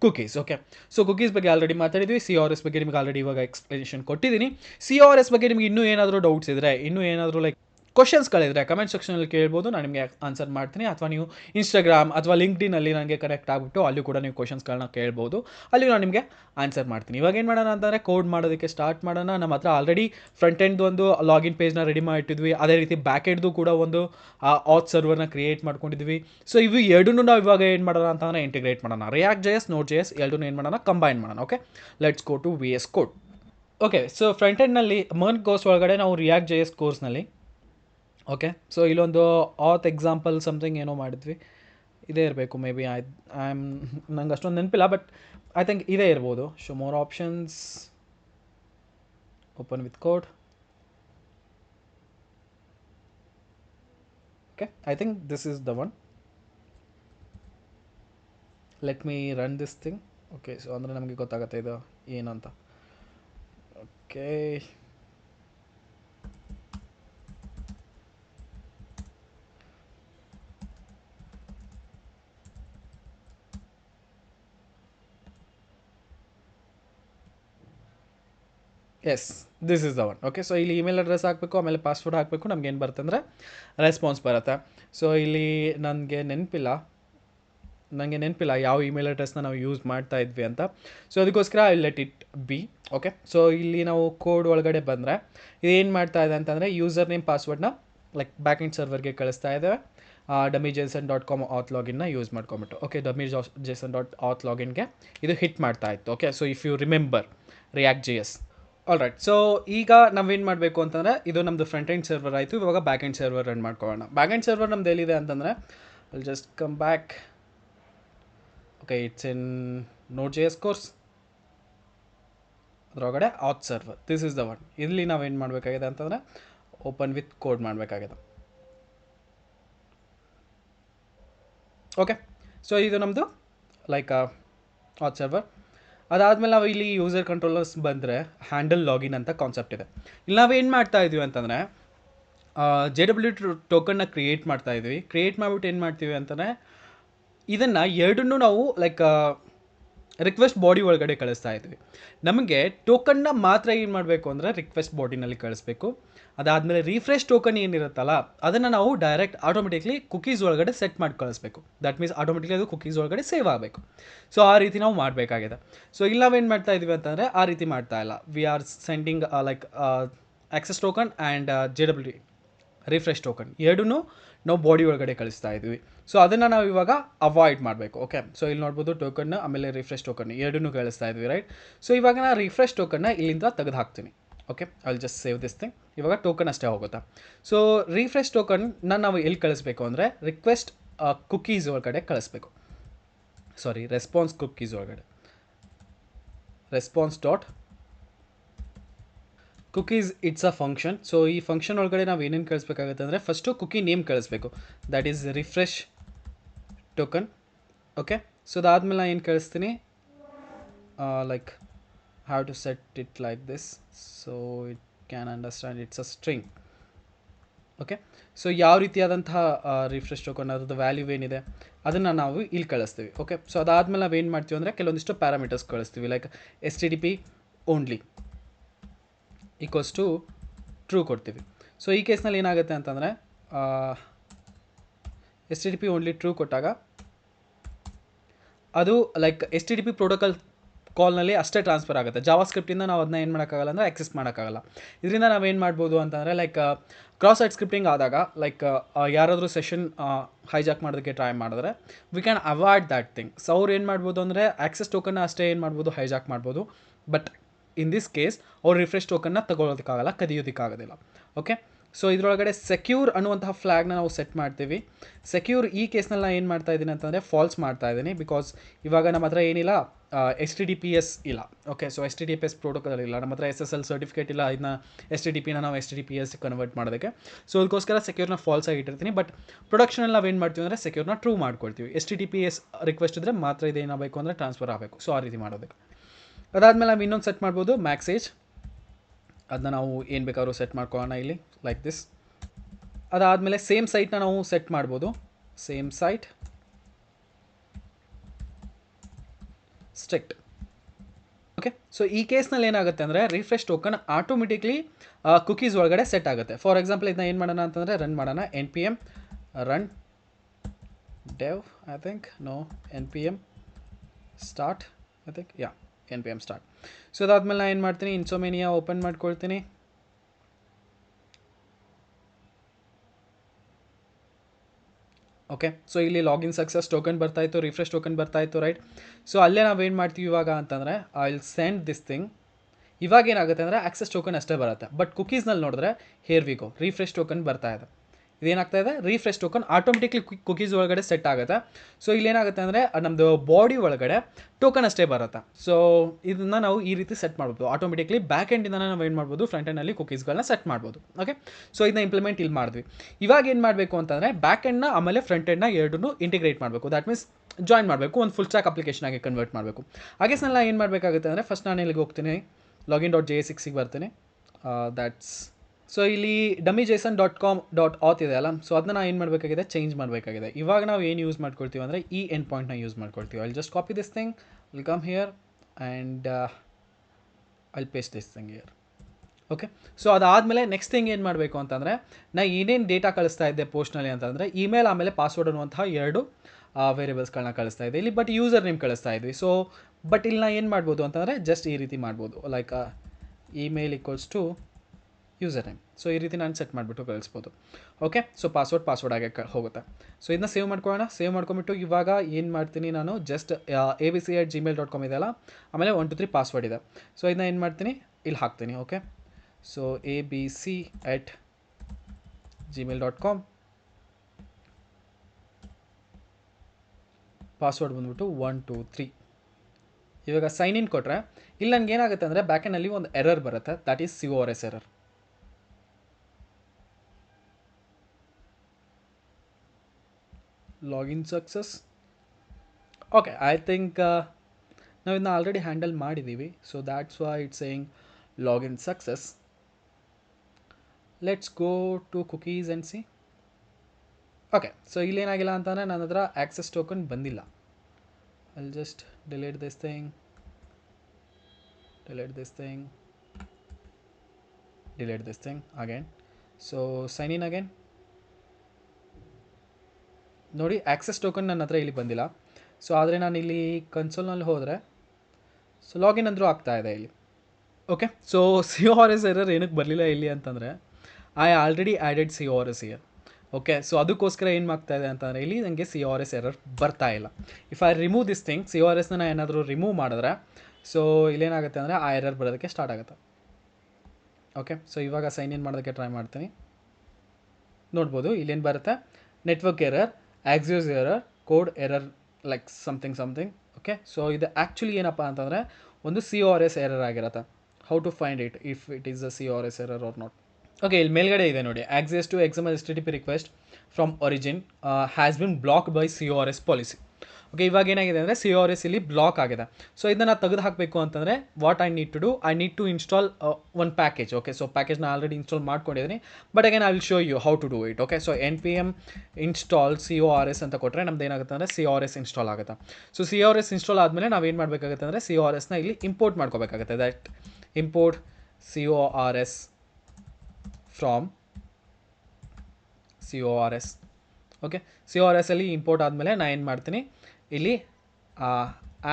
ಕುಕೀಸ್ ಓಕೆ ಸೊ ಕುಕೀಸ್ ಬಗ್ಗೆ ಆಲ್ರೆಡಿ ಮಾತಾಡಿದ್ವಿ. ಸಿ ಆರ್ ಎಸ್ ಬಗ್ಗೆ ನಿಮಗೆ ಆಲ್ರೆಡಿ ಇವಾಗ ಎಕ್ಸ್ಪ್ಲನೇಷನ್ ಕೊಟ್ಟಿದ್ದೀನಿ. ಸಿ ಆರ್ ಎಸ್ ಬಗ್ಗೆ ನಿಮಗೆ ಇನ್ನೂ ಏನಾದರೂ ಡೌಟ್ಸ್ ಇದ್ದರೆ ಇನ್ನೂ ಏನಾದರೂ ಲೈಕ್ ಕ್ವಶನ್ಸ್ಗಳಿದ್ರೆ ಕಮೆಂಟ್ ಸೆಕ್ಷನಲ್ಲಿ ಕೇಳ್ಬೋದು. ನಾನು ನಿಮಗೆ ಆನ್ಸರ್ ಮಾಡ್ತೀನಿ. ಅಥವಾ ನೀವು ಇನ್ಸ್ಟಾಗ್ರಾಮ್ ಅಥವಾ ಲಿಂಕ್ಡಿನಲ್ಲಿ ನನಗೆ ಕನೆಕ್ಟ್ ಆಗಿಬಿಟ್ಟು ಅಲ್ಲಿ ಕೂಡ ನೀವು ಕ್ವಶನ್ಸ್ಗಳನ್ನ ಕೇಳ್ಬೋದು. ಅಲ್ಲಿ ನಾನು ನಿಮಗೆ ಆನ್ಸರ್ ಮಾಡ್ತೀನಿ. ಇವಾಗ ಏನು ಮಾಡೋಣ ಅಂತಂದರೆ ಕೋಡ್ ಮಾಡೋದಕ್ಕೆ ಸ್ಟಾರ್ಟ್ ಮಾಡೋಣ. ನಮ್ಮ ಹತ್ರ ಆಲ್ರೆಡಿ ಫ್ರಂಟ್ ಎಂಡ್ ಒಂದು ಲಾಗಿನ್ ಪೇಜ್ನ ರೆಡಿ ಮಾಡಿಟ್ಟಿದ್ವಿ. ಅದೇ ರೀತಿ ಬ್ಯಾಕ್ ಎಂಡ್ದು ಕೂಡ ಒಂದು ಆತ್ ಸರ್ವರ್ನ ಕ್ರಿಯೇಟ್ ಮಾಡ್ಕೊಂಡಿದ್ವಿ. ಸೊ ಇವು ಎರಡನ್ನೂ ನಾವು ಇವಾಗ ಏನು ಮಾಡೋಣ ಅಂತಂದರೆ ಇಂಟಿಗ್ರೇಟ್ ಮಾಡೋಣ. React J S node J S ಎರಡನ್ನೂ ಏನು ಮಾಡೋಣ? ಕಂಬೈನ್ ಮಾಡೋಣ. Okay let's go to V S code okay so front ಎಂಡ್ನಲ್ಲಿ MERN course ಒಳಗಡೆ ನಾವು ರಿಯಾಕ್ಟ್ ಜೆ ಎಸ್ ಕೋರ್ಸ್ನಲ್ಲಿ ಓಕೆ ಸೊ ಇಲ್ಲೊಂದು ಆತ್ ಎಕ್ಸಾಂಪಲ್ ಸಮಥಿಂಗ್ ಏನೋ ಮಾಡಿದ್ವಿ. ಇದೇ ಇರಬೇಕು ಮೇ ಬಿ ಐ ಆಮ್ ನಂಗೆ ಅಷ್ಟೊಂದು ನೆನಪಿಲ್ಲ ಬಟ್ ಐ ಥಿಂಕ್ ಇದೇ ಇರ್ಬೋದು. Show more options open with code okay I think this is the one let me run this thing okay so ಅಂದರೆ ನಮಗೆ ಗೊತ್ತಾಗುತ್ತೆ ಇದು ಏನಂತ. Okay S this is the one okay so ಇಲ್ಲಿ ಇಮೇಲ್ ಅಡ್ರೆಸ್ ಹಾಕಬೇಕು, ಆಮೇಲೆ ಪಾಸ್ವರ್ಡ್ ಹಾಕಬೇಕು, ನಮ್ಗೆ ಏನು ಬರುತ್ತೆ ಅಂದರೆ ರೆಸ್ಪಾನ್ಸ್ ಬರುತ್ತೆ. ಸೊ ಇಲ್ಲಿ ನನಗೆ ನೆನಪಿಲ್ಲ ನನಗೆ ನೆನಪಿಲ್ಲ ಯಾವ ಇಮೇಲ್ ಅಡ್ರೆಸ್ನ ನಾವು ಯೂಸ್ ಮಾಡ್ತಾ ಇದ್ವಿ ಅಂತ. ಸೊ ಅದಕ್ಕೋಸ್ಕರ I let it be okay so ಇಲ್ಲಿ ನಾವು ಕೋಡ್ ಒಳಗಡೆ ಬಂದರೆ, ಇದೇನು ಮಾಡ್ತಾ ಇದೆ ಅಂತಂದರೆ ಯೂಸರ್ ನೇಮ್ ಪಾಸ್ವರ್ಡ್ನ ಲೈಕ್ ಬ್ಯಾಕ್ ಎಂಡ್ ಸರ್ವರ್ಗೆ ಕಳಿಸ್ತಾ ಇದ್ದೇವೆ dummy JSON dot com auth ಲಾಗಿನ್ನ use ಮಾಡ್ಕೊಂಬಿಟ್ಟು okay dummy JSON dot auth ಲಾಗಿನ್ಗೆ ಇದು ಹಿಟ್ ಮಾಡ್ತಾ ಇತ್ತು okay so if you remember React G S all right so ಈಗ ನಾವೇನು ಮಾಡಬೇಕು ಅಂತಂದರೆ, ಇದು ನಮ್ಮದು ಫ್ರಂಟ್ ಎಂಡ್ ಸರ್ವರ್ ಆಯಿತು. ಇವಾಗ ಬ್ಯಾಕ್ ಎಂಡ್ ಸರ್ವರ್ ರನ್ ಮಾಡ್ಕೊಳ್ಳೋಣ. ಬ್ಯಾಕ್ ಎಂಡ್ ಸರ್ವರ್ ನಮ್ದು ಎಲ್ಲಿದೆ ಅಂತಂದರೆ ಅಲ್ಲಿ just come back okay it's in node J S course ಅದರೊಳಗಡೆ auth server this is the one ಇಲ್ಲಿ ನಾವೇನು ಮಾಡಬೇಕಾಗಿದೆ ಅಂತಂದರೆ ಓಪನ್ ವಿತ್ ಕೋಡ್ ಮಾಡಬೇಕಾಗಿದೆ. ಓಕೆ ಸೊ ಇದು ನಮ್ಮದು ಲೈಕ್ ಆತ್ ಸರ್ವರ್ ಅದಾದಮೇಲೆ ನಾವು ಇಲ್ಲಿ ಯೂಸರ್ ಕಂಟ್ರೋಲರ್ಸ್ ಬಂದರೆ ಹ್ಯಾಂಡಲ್ ಲಾಗಿನ್ ಅಂತ ಕಾನ್ಸೆಪ್ಟ್ ಇದೆ. ಇಲ್ಲಿ ನಾವೇನು ಮಾಡ್ತಾ ಇದ್ದೀವಿ ಅಂತಂದರೆ ಜೆ ಡಬ್ಲ್ಯೂ ಟೋಕನ್ನ ಕ್ರಿಯೇಟ್ ಮಾಡ್ತಾ ಇದ್ವಿ. ಕ್ರಿಯೇಟ್ ಮಾಡಿಬಿಟ್ಟು ಏನು ಮಾಡ್ತೀವಿ ಅಂತಂದರೆ, ಇದನ್ನು ಎರಡನ್ನೂ ನಾವು ಲೈಕ್ ರಿಕ್ವೆಸ್ಟ್ ಬಾಡಿ ಒಳಗಡೆ ಕಳಿಸ್ತಾ ಇದ್ವಿ. ನಮಗೆ ಟೋಕನ್ನ ಮಾತ್ರ ಏನು ಮಾಡಬೇಕು ಅಂದರೆ ರಿಕ್ವೆಸ್ಟ್ ಬಾಡಿನಲ್ಲಿ ಕಳಿಸ್ಬೇಕು. ಅದಾದಮೇಲೆ ರಿಫ್ರೆಶ್ ಟೋಕನ್ ಏನಿರುತ್ತಲ್ಲ, ಅದನ್ನು ನಾವು ಡೈರೆಕ್ಟ್ ಆಟೋಮೆಟಿಕ್ಲಿ ಕುಕೀಸ್ ಒಳಗಡೆ ಸೆಟ್ ಮಾಡಿ ಕಳಿಸ್ಬೇಕು ದಟ್ ಮೀನ್ಸ್ ಆಟೋಮೆಟಿಕ್ಲಿ ಅದು ಕುಕೀಸ್ ಒಳಗಡೆ ಸೇವ್ ಆಗಬೇಕು. ಸೊ ಆ ರೀತಿ ನಾವು ಮಾಡಬೇಕಾಗಿದೆ. ಸೊ ಇಲ್ಲಿ ನಾವೇನು ಮಾಡ್ತಾ ಇದ್ದೀವಿ ಅಂತಂದರೆ ಆ ರೀತಿ ಮಾಡ್ತಾ ಇಲ್ಲ. We are sending like access token and J W refresh token ಎರಡೂ ನಾವು ಬಾಡಿ ಒಳಗಡೆ ಕಳಿಸ್ತಾ ಇದ್ವಿ. ಸೊ ಅದನ್ನು ನಾವು ಇವಾಗ ಅವಾಯ್ಡ್ ಮಾಡಬೇಕು ಓಕೆ ಸೊ ಇಲ್ಲಿ ನೋಡ್ಬೋದು ಟೋಕನ್ ಆಮೇಲೆ ರಿಫ್ರೆಶ್ ಟೋಕನ್ ಎರಡೂ ಕಳಿಸ್ತಾ ಇದ್ವಿ ರೈಟ್ ಸೊ ಇವಾಗ ನಾನು ರಿಫ್ರೆಶ್ ಟೋಕನ್ನ ಇಲ್ಲಿಂದ ತೆಗೆದು ಹಾಕ್ತೀನಿ ಓಕೆ ಅಲ್ಲಿ ಜಸ್ಟ್ ಸೇವ್ ದಿಸ್ ಥಿಂಗ್ ಇವಾಗ ಟೋಕನ್ ಅಷ್ಟೇ ಹೋಗುತ್ತಾ. ಸೊ ರಿಫ್ರೆಶ್ ಟೋಕನ್ನ ನಾವು ಎಲ್ಲಿ ಕಳಿಸ್ಬೇಕು ಅಂದರೆ ರಿಕ್ವೆಸ್ಟ್ ಕುಕೀಸ್ ಒಳಗಡೆ ಕಳಿಸ್ಬೇಕು. ಸಾರಿ ರೆಸ್ಪಾನ್ಸ್ ಕುಕೀಸ್ ಒಳಗಡೆ. Response dot cookies it's a function so ಈ ಫಂಕ್ಷನ್ ಒಳಗಡೆ ನಾವು ಏನೇನು ಕಳಿಸ್ಬೇಕಾಗುತ್ತೆ ಅಂದರೆ ಫಸ್ಟು ಕುಕಿ ನೇಮ್ ಕಳಿಸ್ಬೇಕು. That is refresh token okay so ಅದಾದಮೇಲೆ ನಾನು ಏನು ಕಳಿಸ್ತೀನಿ? Like have to set it like this so it can understand it's a string okay so ಯಾವ ರೀತಿಯಾದಂತಹ ರಿಫ್ರೆಶ್ ಟೋಕನ್ ಅದ್ರದ್ದು ವ್ಯಾಲ್ಯೂ ಏನಿದೆ, ಅದನ್ನು ನಾವು ಇಲ್ಲಿ ಕಳಿಸ್ತೀವಿ. ಓಕೆ ಸೊ ಅದಾದಮೇಲೆ ನಾವು ಏನು ಮಾಡ್ತೀವಿ ಅಂದರೆ, ಕೆಲವೊಂದಿಷ್ಟು ಪ್ಯಾರಾಮೀಟರ್ಸ್ ಕಳಿಸ್ತೀವಿ. Like S T D P only equals to true ಕೊಡ್ತೀವಿ. ಸೊ ಈ ಕೇಸ್ನಲ್ಲಿ ಏನಾಗುತ್ತೆ ಅಂತಂದರೆ S T D P only true ಕೊಟ್ಟಾಗ, ಅದು like S T D P protocol ಕಾಲ್ನಲ್ಲಿ ಅಷ್ಟೇ ಟ್ರಾನ್ಸ್ಫರ್ ಆಗುತ್ತೆ. ಜಾವಾ ಸ್ಕ್ರಿಪ್ಟಿಂದ ನಾವು ಅದನ್ನ ಏನು ಮಾಡೋಕ್ಕಾಗಲ್ಲ ಅಂದರೆ ಆಕ್ಸೆಸ್ ಮಾಡೋಕ್ಕಾಗಲ್ಲ. ಇದರಿಂದ ನಾವೇನು ಮಾಡ್ಬೋದು ಅಂತಂದರೆ ಲೈಕ್ ಕ್ರಾಸ್ ಸೈಟ್ ಸ್ಕ್ರಿಪ್ಟಿಂಗ್ ಆದಾಗ ಲೈಕ್ ಯಾರಾದರೂ ಸೆಷನ್ ಹೈಜಾಕ್ ಮಾಡೋದಕ್ಕೆ ಟ್ರೈ ಮಾಡಿದ್ರೆ we can avoid that thing so ಅವ್ರು ಏನು ಮಾಡ್ಬೋದು ಅಂದರೆ ಆಕ್ಸೆಸ್ ಟೋಕನ್ನ ಅಷ್ಟೇ ಏನು ಮಾಡ್ಬೋದು ಹೈಜಾಕ್ ಮಾಡ್ಬೋದು. ಬಟ್ ಇನ್ ದಿಸ್ ಕೇಸ್ ಅವ್ರು ರಿಫ್ರೆಶ್ ಟೋಕನ್ನ ತಗೊಳ್ಳೋದಕ್ಕಾಗಲ್ಲ ಕದಿಯೋದಕ್ಕಾಗೋದಿಲ್ಲ. ಓಕೆ ಸೊ ಇದರೊಳಗಡೆ ಸೆಕ್ಯೂರ್ ಅನ್ನುವಂತಹ ಫ್ಲ್ಯಾಗ್ನ ನಾವು ಸೆಟ್ ಮಾಡ್ತೀವಿ. ಸೆಕ್ಯೂರ್ ಈ ಕೇಸ್ನಲ್ಲಿ ನಾನು ಏನು ಮಾಡ್ತಾ ಇದ್ದೀನಿ ಅಂತಂದರೆ ಫಾಲ್ಸ್ ಮಾಡ್ತಾ ಇದ್ದೀನಿ ಬಿಕಾಸ್ ಇವಾಗ ನಮ್ಮ ಹತ್ರ ಏನಿಲ್ಲ S T D P S ಇಲ್ಲ. Okay so S T D P S protocol ಇಲ್ಲ. ನಮ್ಮ ಹತ್ರ ಎಸ್ ಎಸ್ ಎಲ್ ಸರ್ಟಿಫಿಕೇಟ್ ಇಲ್ಲ ಇದನ್ನ ಎಸ್ ಟಿ ಡಿ ಪಿನ ನಾವು S T D P S convert ಮಾಡೋದಕ್ಕೆ. ಸೊ ಅದಕ್ಕೋಸ್ಕರ ಸೆಕ್ಯೂರ್ನ ಫಾಲ್ಸ್ ಆಗಿ ಇಟ್ಟಿರ್ತೀನಿ. ಬಟ್ ಪ್ರೊಡಕ್ಷನಲ್ಲಿ ನಾವು ಏನು ಮಾಡ್ತೀವಿ ಅಂದರೆ ಸೆಕ್ಯೂರ್ನ ಟ್ರೂ ಮಾಡ್ಕೊಳ್ತೀವಿ. S T D P S request ಇದ್ದರೆ ಮಾತ್ರ ಇದೇನಾಗಬೇಕು ಅಂದರೆ ಟ್ರಾನ್ಸ್ಫರ್ ಆಗಬೇಕು. ಸೊ ಆ ರೀತಿ ಮಾಡೋದಕ್ಕೆ. ಅದಾದಮೇಲೆ ನಾವು ಇನ್ನೊಂದು ಸೆಟ್ ಮಾಡ್ಬೋದು ಮ್ಯಾಕ್ಸೇಜ್ ಅದನ್ನ ನಾವು ಏನು ಬೇಕಾದ್ರೂ ಸೆಟ್ ಮಾಡ್ಕೊಳ್ಳೋಣ ಇಲ್ಲಿ ಲೈಕ್ ದಿಸ್ ಅದಾದಮೇಲೆ ಸೇಮ್ ಸೈಟ್ನ ನಾವು ಸೆಟ್ ಮಾಡ್ಬೋದು. Same site strict okay so ಈ ಕೇಸ್ನಲ್ಲಿ ಏನಾಗುತ್ತೆ ಅಂದರೆ ರಿಫ್ರೆಶ್ ಟೋಕನ್ ಆಟೋಮೆಟಿಕ್ಲಿ ಕುಕೀಸ್ ಒಳಗಡೆ ಸೆಟ್ ಆಗುತ್ತೆ. ಫಾರ್ ಎಕ್ಸಾಂಪಲ್ ಇದನ್ನ ಏನು ಮಾಡೋಣ ಅಂತಂದರೆ ರನ್ ಮಾಡೋಣ. N P M run dev I think no N P M start I think yeah N P M start so ಅದಾದಮೇಲೆ ನಾನು ಏನು ಮಾಡ್ತೀನಿ? ಇನ್ಸೋಮೇನಿಯಾ ಓಪನ್ ಮಾಡ್ಕೊಳ್ತೀನಿ. ಓಕೆ ಸೊ ಇಲ್ಲಿ ಲಾಗಿನ್ ಸಕ್ಸಸ್ ಟೋಕನ್ ಬರ್ತಾಯಿತ್ತು ರಿಫ್ರೆಶ್ ಟೋಕನ್ ಬರ್ತಾಯಿತ್ತು ರೈಟ್ ಸೊ ಅಲ್ಲೇ ನಾವು ಏನು ಮಾಡ್ತೀವಿ ಇವಾಗ ಅಂತಂದರೆ I will send this thing ಇವಾಗ ಏನಾಗುತ್ತೆ ಅಂದರೆ ಆಕ್ಸೆಸ್ ಟೋಕನ್ ಅಷ್ಟೇ ಬರುತ್ತೆ. ಬಟ್ ಕುಕೀಸ್ನಲ್ಲಿ ನೋಡಿದ್ರೆ ಹೇರ್ ವಿಗೋ ರಿಫ್ರೆಶ್ ಟೋಕನ್ ಬರ್ತಾ ಇದೆ. ಇದೇನಾಗ್ತಾ ಇದೆ? ರೀಫ್ರೆಶ್ ಟೋಕನ್ ಆಟೋಮೆಟಿಕ್ಲಿ ಕುಕೀಸ್ ಒಳಗಡೆ ಸೆಟ್ ಆಗುತ್ತೆ. ಸೊ ಇಲ್ಲಿ ಏನಾಗುತ್ತೆ ಅಂದರೆ ನಮ್ಮದು ಬಾಡಿ ಒಳಗಡೆ ಟೋಕನ್ ಅಷ್ಟೇ ಬರುತ್ತೆ. ಸೊ ಇದನ್ನು ನಾವು ಈ ರೀತಿ ಸೆಟ್ ಮಾಡ್ಬೋದು. ಆಟೋಮೆಟಿಕ್ಲಿ ಬ್ಯಾಕ್ ಎಂಡಿಂದ ನಾವು ಏನು ಮಾಡ್ಬೋದು? ಫ್ರಂಟ್ ಎಂಡಲ್ಲಿ ಕುಕೀಸ್ಗಳನ್ನ ಸೆಟ್ ಮಾಡ್ಬೋದು. ಓಕೆ ಸೊ ಇದನ್ನ ಇಂಪ್ಲಿಮೆಂಟ್ ಇಲ್ಲಿ ಮಾಡಿದ್ವಿ. ಇವಾಗ ಏನು ಮಾಡಬೇಕು ಅಂತಂದರೆ ಬ್ಯಾಕ್ ಎಂಡ್ನ ಆಮೇಲೆ ಫ್ರಂಟ್ ಎಂಡ್ನ ಎರಡನ್ನೂ ಇಂಟಿಗ್ರೇಟ್ ಮಾಡಬೇಕು. ದ್ಯಾಟ್ ಮೀನ್ಸ್ ಜಾಯಿನ್ ಮಾಡಬೇಕು. ಒಂದು ಫುಲ್ ಸ್ಟ್ಯಾಕ್ ಅಪ್ಲಿಕೇಶನ್ ಆಗಿ ಕನ್ವರ್ಟ್ ಮಾಡಬೇಕು. ಹಾಗೆ ಸಲ ಏನು ಮಾಡಬೇಕಾಗುತ್ತೆ ಅಂದರೆ ಫಸ್ಟ್ ನಾನು ಇಲ್ಲಿಗೆ ಹೋಗ್ತೀನಿ. ಲಾಗಿನ್ ಡಾಟ್ ಜೆ ಸಿಕ್ಸಿಗೆ ಬರ್ತೀನಿ ದ್ಯಾಟ್ಸ್ ಸೊ ಇಲ್ಲಿ dummy JSON dot com dot ಆತ್ ಇದೆ ಅಲ್ಲ? ಸೊ ಅದನ್ನ ಏನು ಮಾಡಬೇಕಾಗಿದೆ? ಚೇಂಜ್ ಮಾಡಬೇಕಾಗಿದೆ. ಇವಾಗ ನಾವು ಏನು ಯೂಸ್ ಮಾಡ್ಕೊಳ್ತೀವಿ ಅಂದರೆ ಈ ಎಂಡ್ ಪಾಯಿಂಟ್ನ ಯೂಸ್ ಮಾಡ್ಕೊಳ್ತೀವಿ. ಅಲ್ಲಿ just copy this thing will come here and I'll paste this thing here okay so ಅದಾದಮೇಲೆ ನೆಕ್ಸ್ಟ್ ಥಿಂಗ್ ಏನು ಮಾಡಬೇಕು ಅಂತಂದರೆ, ನಾ ಏನೇನು ಡೇಟಾ ಕಳಿಸ್ತಾ ಇದ್ದೆ ಪೋಸ್ಟ್ನಲ್ಲಿ ಅಂತಂದರೆ ಇಮೇಲ್ ಆಮೇಲೆ ಪಾಸ್ವರ್ಡ್ ಅನ್ನುವಂತಹ ಎರಡು ವೇರಿಯೇಬಲ್ಸ್ಗಳನ್ನ ಕಳಿಸ್ತಾ ಇದೆ ಇಲ್ಲಿ ಬಟ್ ಯೂಸರ್ ನೇಮ್ ಕಳಿಸ್ತಾ ಇದ್ವಿ. ಸೊ ಬಟ್ ಇಲ್ಲಿ ನಾ ಏನು ಮಾಡ್ಬೋದು ಅಂತಂದರೆ ಜಸ್ಟ್ ಈ ರೀತಿ ಮಾಡ್ಬೋದು. Like email equals to user name. So ಈ ರೀತಿ ನಾನು ಸೆಟ್ ಮಾಡಿಬಿಟ್ಟು ಕಳಿಸ್ಬೋದು. ಓಕೆ ಸೊ ಪಾಸ್ವರ್ಡ್ ಪಾಸ್ವರ್ಡ್ ಆಗಿ ಹೋಗುತ್ತೆ. ಸೊ ಇದನ್ನ ಸೇವ್ ಮಾಡ್ಕೊಳ್ಳೋಣ. ಸೇವ್ ಮಾಡ್ಕೊಂಬಿಟ್ಟು ಇವಾಗ ಏನು ಮಾಡ್ತೀನಿ ನಾನು? Just A B C at Gmail dot com ಇದೆಯಲ್ಲ? ಆಮೇಲೆ ಒನ್ ಟು ತ್ರೀ ಪಾಸ್ವರ್ಡ್ ಇದೆ. ಸೊ ಇದನ್ನ ಏನು ಮಾಡ್ತೀನಿ? ಇಲ್ಲಿ ಹಾಕ್ತೀನಿ. Okay so A B C at Gmail dot com password ಬಂದ್ಬಿಟ್ಟು ಒನ್ ಟು ತ್ರೀ ಇವಾಗ ಸೈನ್ ಇನ್ ಕೊಟ್ಟರೆ ಇಲ್ಲಿ ನನಗೆ ಏನಾಗುತ್ತೆ ಅಂದರೆ ಬ್ಯಾಕೆನಲ್ಲಿ ಒಂದು ಎರರ್ ಬರುತ್ತೆ. That is C O R S error login success okay I ನಾವು ಇದನ್ನ ಆಲ್ರೆಡಿ ಹ್ಯಾಂಡಲ್ ಮಾಡಿದ್ದೀವಿ so that's why it's saying login success let's go to cookies and see okay so ಇಲ್ಲೇನಾಗಿಲ್ಲ ಅಂತಂದರೆ ನನ್ನ ಹತ್ರ ಆ್ಯಕ್ಸೆಸ್ ಟೋಕನ್ ಬಂದಿಲ್ಲ. I'll just delete this thing delete this thing delete this thing again so sign in again. ನೋಡಿ ಆಕ್ಸೆಸ್ ಟೋಕನ್ ನನ್ನ ಹತ್ರ ಇಲ್ಲಿ ಬಂದಿಲ್ಲ. ಸೊ ಆದರೆ ನಾನು ಇಲ್ಲಿ ಕನ್ಸೋಲ್ನಲ್ಲಿ ಹೋದರೆ ಸೊ ಲಾಗಿನ್ ಅಂದರೂ ಆಗ್ತಾ ಇದೆ ಇಲ್ಲಿ. Okay so C R S error ಏನಕ್ಕೆ ಬರಲಿಲ್ಲ ಇಲ್ಲಿ ಅಂತಂದರೆ I already added C R S here okay so ಅದಕ್ಕೋಸ್ಕರ ಏನು ಮಾಡ್ತಾ ಇದೆ ಅಂತಂದರೆ, ಇಲ್ಲಿ ನನಗೆ ಸಿ ಆರ್ ಎಸ್ ಎರರ್ ಬರ್ತಾ ಇಲ್ಲ. If I remove this thing C R ಎಸ್ನ ಏನಾದರೂ ರಿಮೂವ್ ಮಾಡಿದ್ರೆ ಸೊ ಇಲ್ಲೇನಾಗುತ್ತೆ ಅಂದರೆ, ಆ ಎರರ್ ಬರೋದಕ್ಕೆ ಸ್ಟಾರ್ಟ್ ಆಗುತ್ತೆ. ಓಕೆ ಸೊ ಇವಾಗ ಸೈನ್ ಇನ್ ಮಾಡೋದಕ್ಕೆ ಟ್ರೈ ಮಾಡ್ತೀನಿ. ನೋಡ್ಬೋದು, ಇಲ್ಲೇನು ಬರುತ್ತೆ? Network error Axios error code error like something something okay so ಇದು ಆ್ಯಕ್ಚುಲಿ ಏನಪ್ಪ ಅಂತಂದರೆ, ಒಂದು ಸಿ ಆರ್ ಎಸ್ ಎರರ್ ಆಗಿರುತ್ತೆ. How to find it if it is a C R S error or not okay ಇಲ್ಲಿ ಮೇಲ್ಗಡೆ ಇದೆ ನೋಡಿ. Access to exam S T P request from origin has been block by C R S policy okay ಇವಾಗ ಏನಾಗಿದೆ ಅಂದರೆ ಸಿ ಆರ್ ಎಸ್ ಇಲ್ಲಿ ಬ್ಲಾಕ್ ಆಗಿದೆ. ಸೊ ಇದನ್ನು ತೆಗೆದು ಹಾಕಬೇಕು ಅಂತಂದರೆ what I need to do I need to install one package okay so ಪ್ಯಾಕೇಜ್ನ already install ಮಾಡ್ಕೊಂಡಿದ್ದೀನಿ but again I will show you how to do it okay so N P M install C O R S ಅಂತ ಕೊಟ್ಟರೆ ನಮ್ದು ಏನಾಗುತ್ತೆ ಅಂದರೆ ಸಿ ಆರ್ ಎಸ್ ಇನ್ಸ್ಟಾಲ್ ಆಗುತ್ತೆ. So C R S install ಆದಮೇಲೆ ನಾವು ಏನು ಮಾಡಬೇಕಾಗುತ್ತೆ ಅಂದರೆ ಸಿ ಆರ್ ಎಸ್ನ ಇಲ್ಲಿ ಇಂಪೋರ್ಟ್ ಮಾಡ್ಕೋಬೇಕಾಗುತ್ತೆ. That import C O R S from C O R S okay C R S ಅಲ್ಲಿ ಇಂಪೋರ್ಟ್ ಆದಮೇಲೆ ನಾನು ಏನು ಮಾಡ್ತೀನಿ? ಇಲ್ಲಿ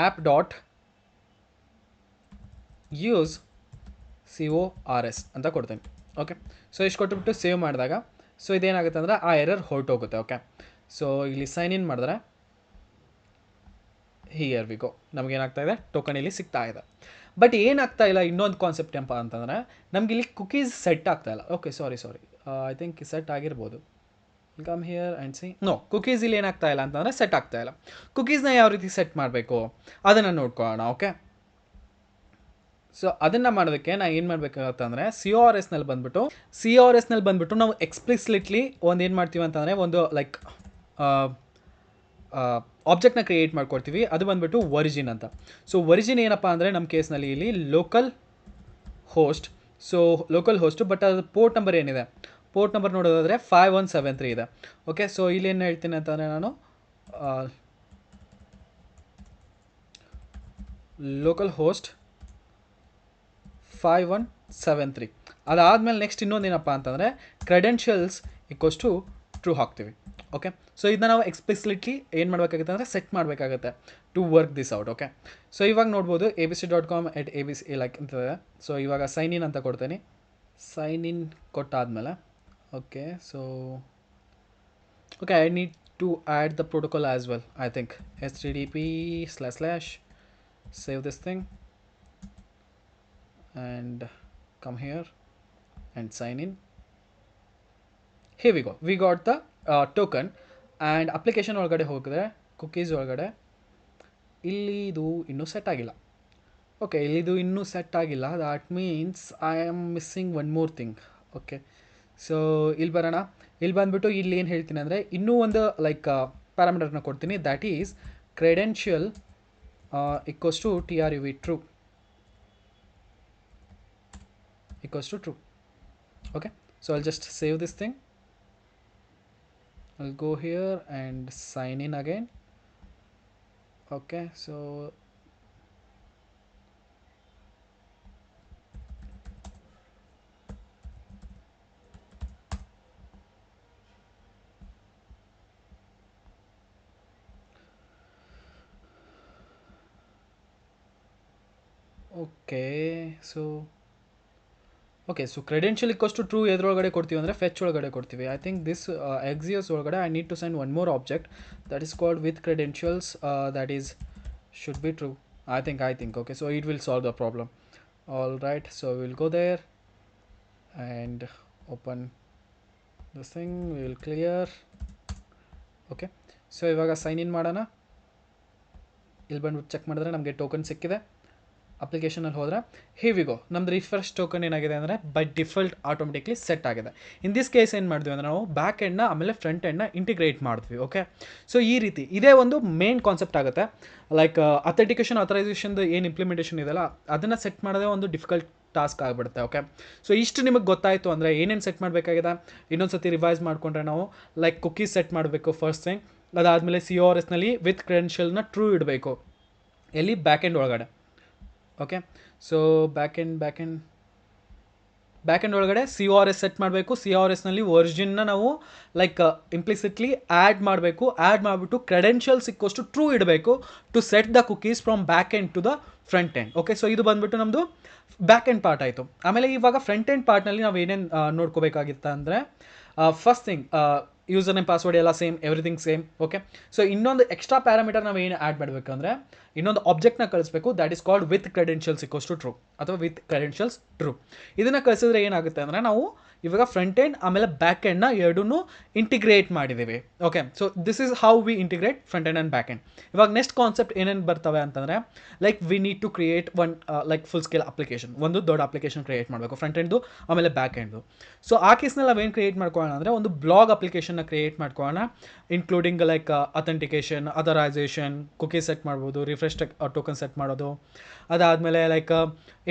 app dot use C O R S ಅಂತ ಕೊಡ್ತೀನಿ. ಓಕೆ ಸೊ ಇಷ್ಟು ಕೊಟ್ಟುಬಿಟ್ಟು ಸೇವ್ ಮಾಡಿದಾಗ ಸೊ ಇದೇನಾಗುತ್ತೆ ಅಂದರೆ ಆ ಎರರ್ ಹೊರಟೋಗುತ್ತೆ ಓಕೆ ಸೊ ಇಲ್ಲಿ ಸೈನ್ ಇನ್ ಮಾಡಿದ್ರೆ ಹಿಯರ್ ವಿ ಗೋ ನಮಗೇನಾಗ್ತಾ ಇದೆ? ಟೋಕನ್ ಇಲ್ಲಿ ಸಿಗ್ತಾ ಇದೆ. ಬಟ್ ಏನಾಗ್ತಾ ಇಲ್ಲ ಇನ್ನೊಂದು ಕಾನ್ಸೆಪ್ಟ್ ಏನಪ್ಪ ಅಂತಂದರೆ, ನಮಗಿಲ್ಲಿ ಕುಕೀಸ್ ಸೆಟ್ ಆಗ್ತಾ ಇಲ್ಲ. Okay sorry sorry I think set ಆಗಿರ್ಬೋದು. Come here and see no cookies ಇಲ್ಲಿ ಏನಾಗ್ತಾ ಇಲ್ಲ ಅಂತಂದರೆ ಸೆಟ್ ಆಗ್ತಾ ಇಲ್ಲ. ಕುಕೀಸ್ನ ಯಾವ ರೀತಿ ಸೆಟ್ ಮಾಡಬೇಕು? ಅದನ್ನು ನೋಡ್ಕೊಳ್ಳೋಣ ಓಕೆ ಸೊ ಅದನ್ನು ಮಾಡೋದಕ್ಕೆ ನಾನು ಏನು ಮಾಡಬೇಕಾಗತ್ತೆ ಅಂದರೆ ಸಿ ಆರ್ ಎಸ್ನಲ್ಲಿ ಬಂದುಬಿಟ್ಟು ಸಿ ಆರ್ ಎಸ್ನಲ್ಲಿ ಬಂದುಬಿಟ್ಟು ನಾವು ಎಕ್ಸ್ಪ್ಲಿಸ್ಲಿಟ್ಲಿ ಒಂದು ಏನು ಮಾಡ್ತೀವಿ ಅಂತಂದರೆ ಒಂದು ಲೈಕ್ ಆಬ್ಜೆಕ್ಟ್ನ ಕ್ರಿಯೇಟ್ ಮಾಡ್ಕೊಡ್ತೀವಿ. ಅದು ಬಂದುಬಿಟ್ಟು ಒರಿಜಿನ್ ಅಂತ. ಸೊ ಒರಿಜಿನ್ ಏನಪ್ಪ ಅಂದರೆ ನಮ್ಮ ಕೇಸ್ನಲ್ಲಿ ಇಲ್ಲಿ local host so local host but ಅದು ಪೋರ್ಟ್ ನಂಬರ್ ಏನಿದೆ? ಪೋರ್ಟ್ ನಂಬರ್ ನೋಡೋದಾದರೆ ಫೈವ್ ಒನ್ ಸೆವೆನ್ ತ್ರೀ ಇದೆ. ಓಕೆ ಸೊ ಇಲ್ಲಿ ಏನು ಹೇಳ್ತೀನಿ ಅಂತಂದರೆ ನಾನು local host five one seven three ಅದಾದಮೇಲೆ ನೆಕ್ಸ್ಟ್ ಇನ್ನೊಂದು ಏನಪ್ಪ ಅಂತಂದರೆ ಕ್ರೆಡೆನ್ಷಿಯಲ್ಸ್ ಈಕ್ವಸ್ ಟು ಟ್ರೂ ಹಾಕ್ತೀವಿ. ಓಕೆ ಸೊ ಇದನ್ನ ನಾವು ಎಕ್ಸ್ಪ್ಲಿಸಿಟ್ಲಿ ಏನು ಮಾಡಬೇಕಾಗುತ್ತೆ ಅಂದರೆ ಸೆಟ್ ಮಾಡಬೇಕಾಗುತ್ತೆ to work this out okay so ಇವಾಗ ನೋಡ್ಬೋದು A B C dot com at A B C like ಅಂತದೆ so ಇವಾಗ ಸೈನ್ ಇನ್ ಅಂತ ಕೊಡ್ತೀನಿ. Sign in ಕೊಟ್ಟಾದಮೇಲೆ I need to add the protocol as well I think S T D P slash slash save this thing and come here and sign in. Here we go. We got the uh, token and application ಒಳಗಡೆ ಹೋಗಿದ್ರೆ ಕುಕೀಸ್ ಒಳಗಡೆ ಇಲ್ಲಿ ಇದು ಇನ್ನೂ ಸೆಟ್ ಆಗಿಲ್ಲ. ಓಕೆ ಇಲ್ಲಿದು ಇನ್ನೂ ಸೆಟ್ ಆಗಿಲ್ಲ. That means I am missing one more thing okay so ಇಲ್ಲಿ ಬರೋಣ. ಇಲ್ಲಿ ಬಂದುಬಿಟ್ಟು ಇಲ್ಲಿ ಏನು ಹೇಳ್ತೀನಿ ಅಂದರೆ ಇನ್ನೂ ಒಂದು ಲೈಕ್ ಪ್ಯಾರಾಮೀಟರ್ನ ಕೊಡ್ತೀನಿ. That is credential equals to T R U V true equals to true. Okay. So, i'll just save this thing. I'll go here and sign in again. Okay. So okay so okay so credential ಇಕ್ಕಷ್ಟು true ಎದ್ರೊಳಗಡೆ ಕೊಡ್ತೀವಿ ಅಂದರೆ ಫೆಚ್ ಒಳಗಡೆ ಕೊಡ್ತೀವಿ. ಐ ಥಿಂಕ್ ದಿಸ್ ಎಕ್ಸಿಯಸ್ ಒಳಗಡೆ I need to send one more object that is called with credentials that is should be true I think I think okay so it will solve the problem all right so will go there and open this thing will clear okay so ಇವಾಗ ಸೈನ್ ಇನ್ ಮಾಡೋಣ. ಇಲ್ಲಿ ಬಂದ್ಬಿಟ್ಟು ಚೆಕ್ ಮಾಡಿದ್ರೆ ನಮಗೆ ಟೋಕನ್ ಸಿಕ್ಕಿದೆ. ಅಪ್ಲಿಕೇಶನಲ್ಲಿ ಹೋದರೆ ಹೇವಿಗೋ ನಮ್ದು ರಿಫ್ರೆಶ್ ಟೋಕನ್ ಏನಾಗಿದೆ ಅಂದರೆ ಬೈ ಡಿಫಾಲ್ಟ್ ಆಟೋಮೆಟಿಕ್ಲಿ ಸೆಟ್ ಆಗಿದೆ. ಇನ್ ದಿಸ್ ಕೇಸ್ ಏನು ಮಾಡಿದ್ವಿ ಅಂದರೆ, ನಾವು ಬ್ಯಾಕ್ ಎಂಡ್ನ ಆಮೇಲೆ ಫ್ರಂಟ್ ಎಂಡ್ನ ಇಂಟಿಗ್ರೇಟ್ ಮಾಡಿದ್ವಿ ಓಕೆ ಸೊ ಈ ರೀತಿ, ಇದೇ ಒಂದು ಮೇನ್ ಕಾನ್ಸೆಪ್ಟ್ ಆಗುತ್ತೆ. ಲೈಕ್ ಅಥೆಂಟಿಕೇಶನ್ ಅಥರೈಸೇಷನ್ದು ಏನು ಇಂಪ್ಲಿಮೆಂಟೇಷನ್ ಇದೆಯಲ್ಲ, ಅದನ್ನು ಸೆಟ್ ಮಾಡೋದೇ ಒಂದು ಡಿಫಿಕಲ್ಟ್ ಟಾಸ್ಕ್ ಆಗಿಬಿಡುತ್ತೆ ಓಕೆ ಸೊ ಇಷ್ಟು ನಿಮಗೆ ಗೊತ್ತಾಯಿತು ಅಂದರೆ, ಏನೇನು ಸೆಟ್ ಮಾಡಬೇಕಾಗಿದೆ? ಇನ್ನೊಂದು ಸತಿ ರಿವೈಸ್ ಮಾಡಿಕೊಂಡ್ರೆ ನಾವು ಲೈಕ್ ಕುಕೀಸ್ ಸೆಟ್ ಮಾಡಬೇಕು ಫಸ್ಟ್ ಥಿಂಗ್ ಅದಾದಮೇಲೆ ಸಿ ಓ ಆರ್ ಎಸ್ನಲ್ಲಿ ವಿತ್ ಕ್ರೆಡೆನ್ಷಿಯಲ್ನ ಟ್ರೂ ಇಡಬೇಕು. ಎಲ್ಲಿ? ಬ್ಯಾಕ್ ಎಂಡ್ ಒಳಗಡೆ. Okay so back end back end back end ಒಳಗಡೆ ಸಿ ಆರ್ ಎಸ್ ಸೆಟ್ ಮಾಡಬೇಕು. ಸಿ ಆರ್ ಎಸ್ನಲ್ಲಿ ವರ್ಜಿನ್ನ ನಾವು ಲೈಕ್ ಇಂಪ್ಲಿಸಿಟ್ಲಿ ಆ್ಯಡ್ ಮಾಡಬೇಕು. ಆ್ಯಡ್ ಮಾಡಿಬಿಟ್ಟು ಕ್ರೆಡೆನ್ಷಿಯಲ್ ಸಿಕ್ಕೋಷ್ಟು ಟ್ರೂ ಇಡಬೇಕು to set the cookies from back end to the front end okay so ಇದು ಬಂದ್ಬಿಟ್ಟು ನಮ್ಮದು ಬ್ಯಾಕ್ ಎಂಡ್ ಪಾರ್ಟ್ ಆಯಿತು. ಆಮೇಲೆ ಇವಾಗ ಫ್ರಂಟ್ ಎಂಡ್ ಪಾರ್ಟ್ನಲ್ಲಿ ನಾವು ಏನೇನು ನೋಡ್ಕೋಬೇಕಾಗಿತ್ತ ಅಂದರೆ first thing user name password ಎಲ್ಲ same everything same okay so ಇನ್ನೊಂದು ಎಕ್ಸ್ಟ್ರಾ ಪ್ಯಾರಾಮೀಟರ್ ನಾವು ಏನು ಆ್ಯಡ್ ಮಾಡಬೇಕಂದ್ರೆ, ಇನ್ನೊಂದು ಆಬ್ಜೆಕ್ಟ್ನ ಕಳಿಸ್ಬೇಕು that is called with credentials equals to true ಅಥವಾ ವಿತ್ ಕ್ರೆಡೆನ್ಷಿಯಲ್ಸ್ ಟ್ರೂ ಇದನ್ನು ಕಳಿಸಿದ್ರೆ ಏನಾಗುತ್ತೆ ಅಂದರೆ, ನಾವು ಇವಾಗ ಫ್ರಂಟ್ ಎಂಡ್ ಆಮೇಲೆ ಬ್ಯಾಕ್ ಎಂಡ್ನ ಎರಡೂ ಇಂಟಿಗ್ರೇಟ್ ಮಾಡಿದ್ದೀವಿ okay so this is how we integrate front end and back end ಇವಾಗ ನೆಕ್ಸ್ಟ್ ಕಾನ್ಸೆಪ್ಟ್ ಏನೇನು ಬರ್ತವೆ ಅಂತಂದರೆ like we need to create one like full scale application ಒಂದು ದೊಡ್ಡ ಅಪ್ಲಿಕೇಶನ್ ಕ್ರಿಯೇಟ್ ಮಾಡಬೇಕು ಫ್ರಂಟ್ ಎಂಡ್ದು ಆಮೇಲೆ ಬ್ಯಾಕ್ ಎಂಡ್ದು ಸೊ ಆ ಕೇಸ್ನಲ್ಲಿ ನಾವೇನು ಕ್ರಿಯೇಟ್ ಮಾಡ್ಕೊಳ್ಳೋಣ ಅಂದರೆ, ಒಂದು ಬ್ಲಾಗ್ ಅಪ್ಲಿಕೇಶನ್ನ ಕ್ರಿಯೇಟ್ ಮಾಡ್ಕೊಳ್ಳೋಣ. Including like authentication authorization cookie set ಮಾಡ್ಬೋದು ರಿಫ್ರೆಶ್ ಟೋಕನ್ ಸೆಟ್ ಮಾಡೋದು. ಅದಾದಮೇಲೆ ಲೈಕ್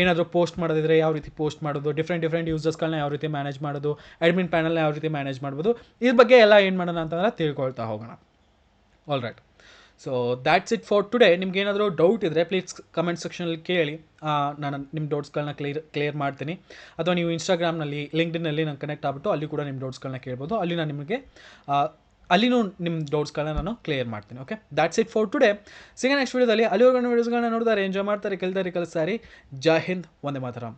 ಏನಾದರೂ ಪೋಸ್ಟ್ ಮಾಡೋದಿದ್ರೆ ಯಾವ ರೀತಿ ಪೋಸ್ಟ್ ಮಾಡೋದು ಡಿಫ್ರೆಂಟ್ ಡಿಫ್ರೆಂಟ್ ಯೂಸರ್ಸ್ಗಳನ್ನ ಯಾವ ರೀತಿ ಮ್ಯಾನೇಜ್ ಮಾಡೋದು ಅಡ್ಮಿನ್ ಪ್ಯಾನಲ್ ಯಾವ ರೀತಿ ಮ್ಯಾನೇಜ್ ಮಾಡ್ಬೋದು ಇದ್ರ ಬಗ್ಗೆ ಎಲ್ಲ ಏನು ಮಾಡೋಣ ಅಂತಂದ್ರೆ ತಿಳ್ಕೊಳ್ತಾ ಹೋಗೋಣ. All right so that's it for today ನಿಮ್ಗೆ ಏನಾದರೂ ಡೌಟ್ ಇದ್ದರೆ ಪ್ಲೀಸ್ ಕಮೆಂಟ್ ಸೆಕ್ಷನಲ್ಲಿ ಕೇಳಿ. ನಾನು ನಿಮ್ಮ ಡೌಟ್ಸ್ಗಳನ್ನ ಕ್ಲಿಯರ್ ಕ್ಲಿಯರ್ ಮಾಡ್ತೀನಿ. ಅಥವಾ ನೀವು ಇನ್ಸ್ಟಾಗ್ರಾಮ್ನಲ್ಲಿ ಲಿಂಕ್ಡಿನಲ್ಲಿ ನಾನು ಕನೆಕ್ಟ್ ಆಗ್ಬಿಟ್ಟು ಅಲ್ಲಿ ಕೂಡ ನಿಮ್ಮ ಡೌಟ್ಸ್ಗಳನ್ನ ಕೇಳ್ಬೋದು. ಅಲ್ಲಿ ನಾನು ನಿಮಗೆ ಅಲ್ಲಿನೂ ನಿಮ್ಮ ಡೌಟ್ಸ್ಗಳನ್ನ ನಾನು ಕ್ಲಿಯರ್ ಮಾಡ್ತೀನಿ okay that's it for today ಸಿಗ ನೆಕ್ಸ್ಟ್ ವೀಡಿಯೋದಲ್ಲಿ ಅಲ್ಲಿವರೆಗೂ ವೀಡಿಯೋಸ್ಗಳನ್ನ ನೋಡಿದಾರೆ ಎಂಜಾಯ್ ಮಾಡ್ತಾರೆ, ಕೇಳ್ತಾರೆ, ಕಲಿಸ್ತಾರೆ. ಜೈ ಹಿಂದ್. ಒಂದೇ ಮಾತರಂ.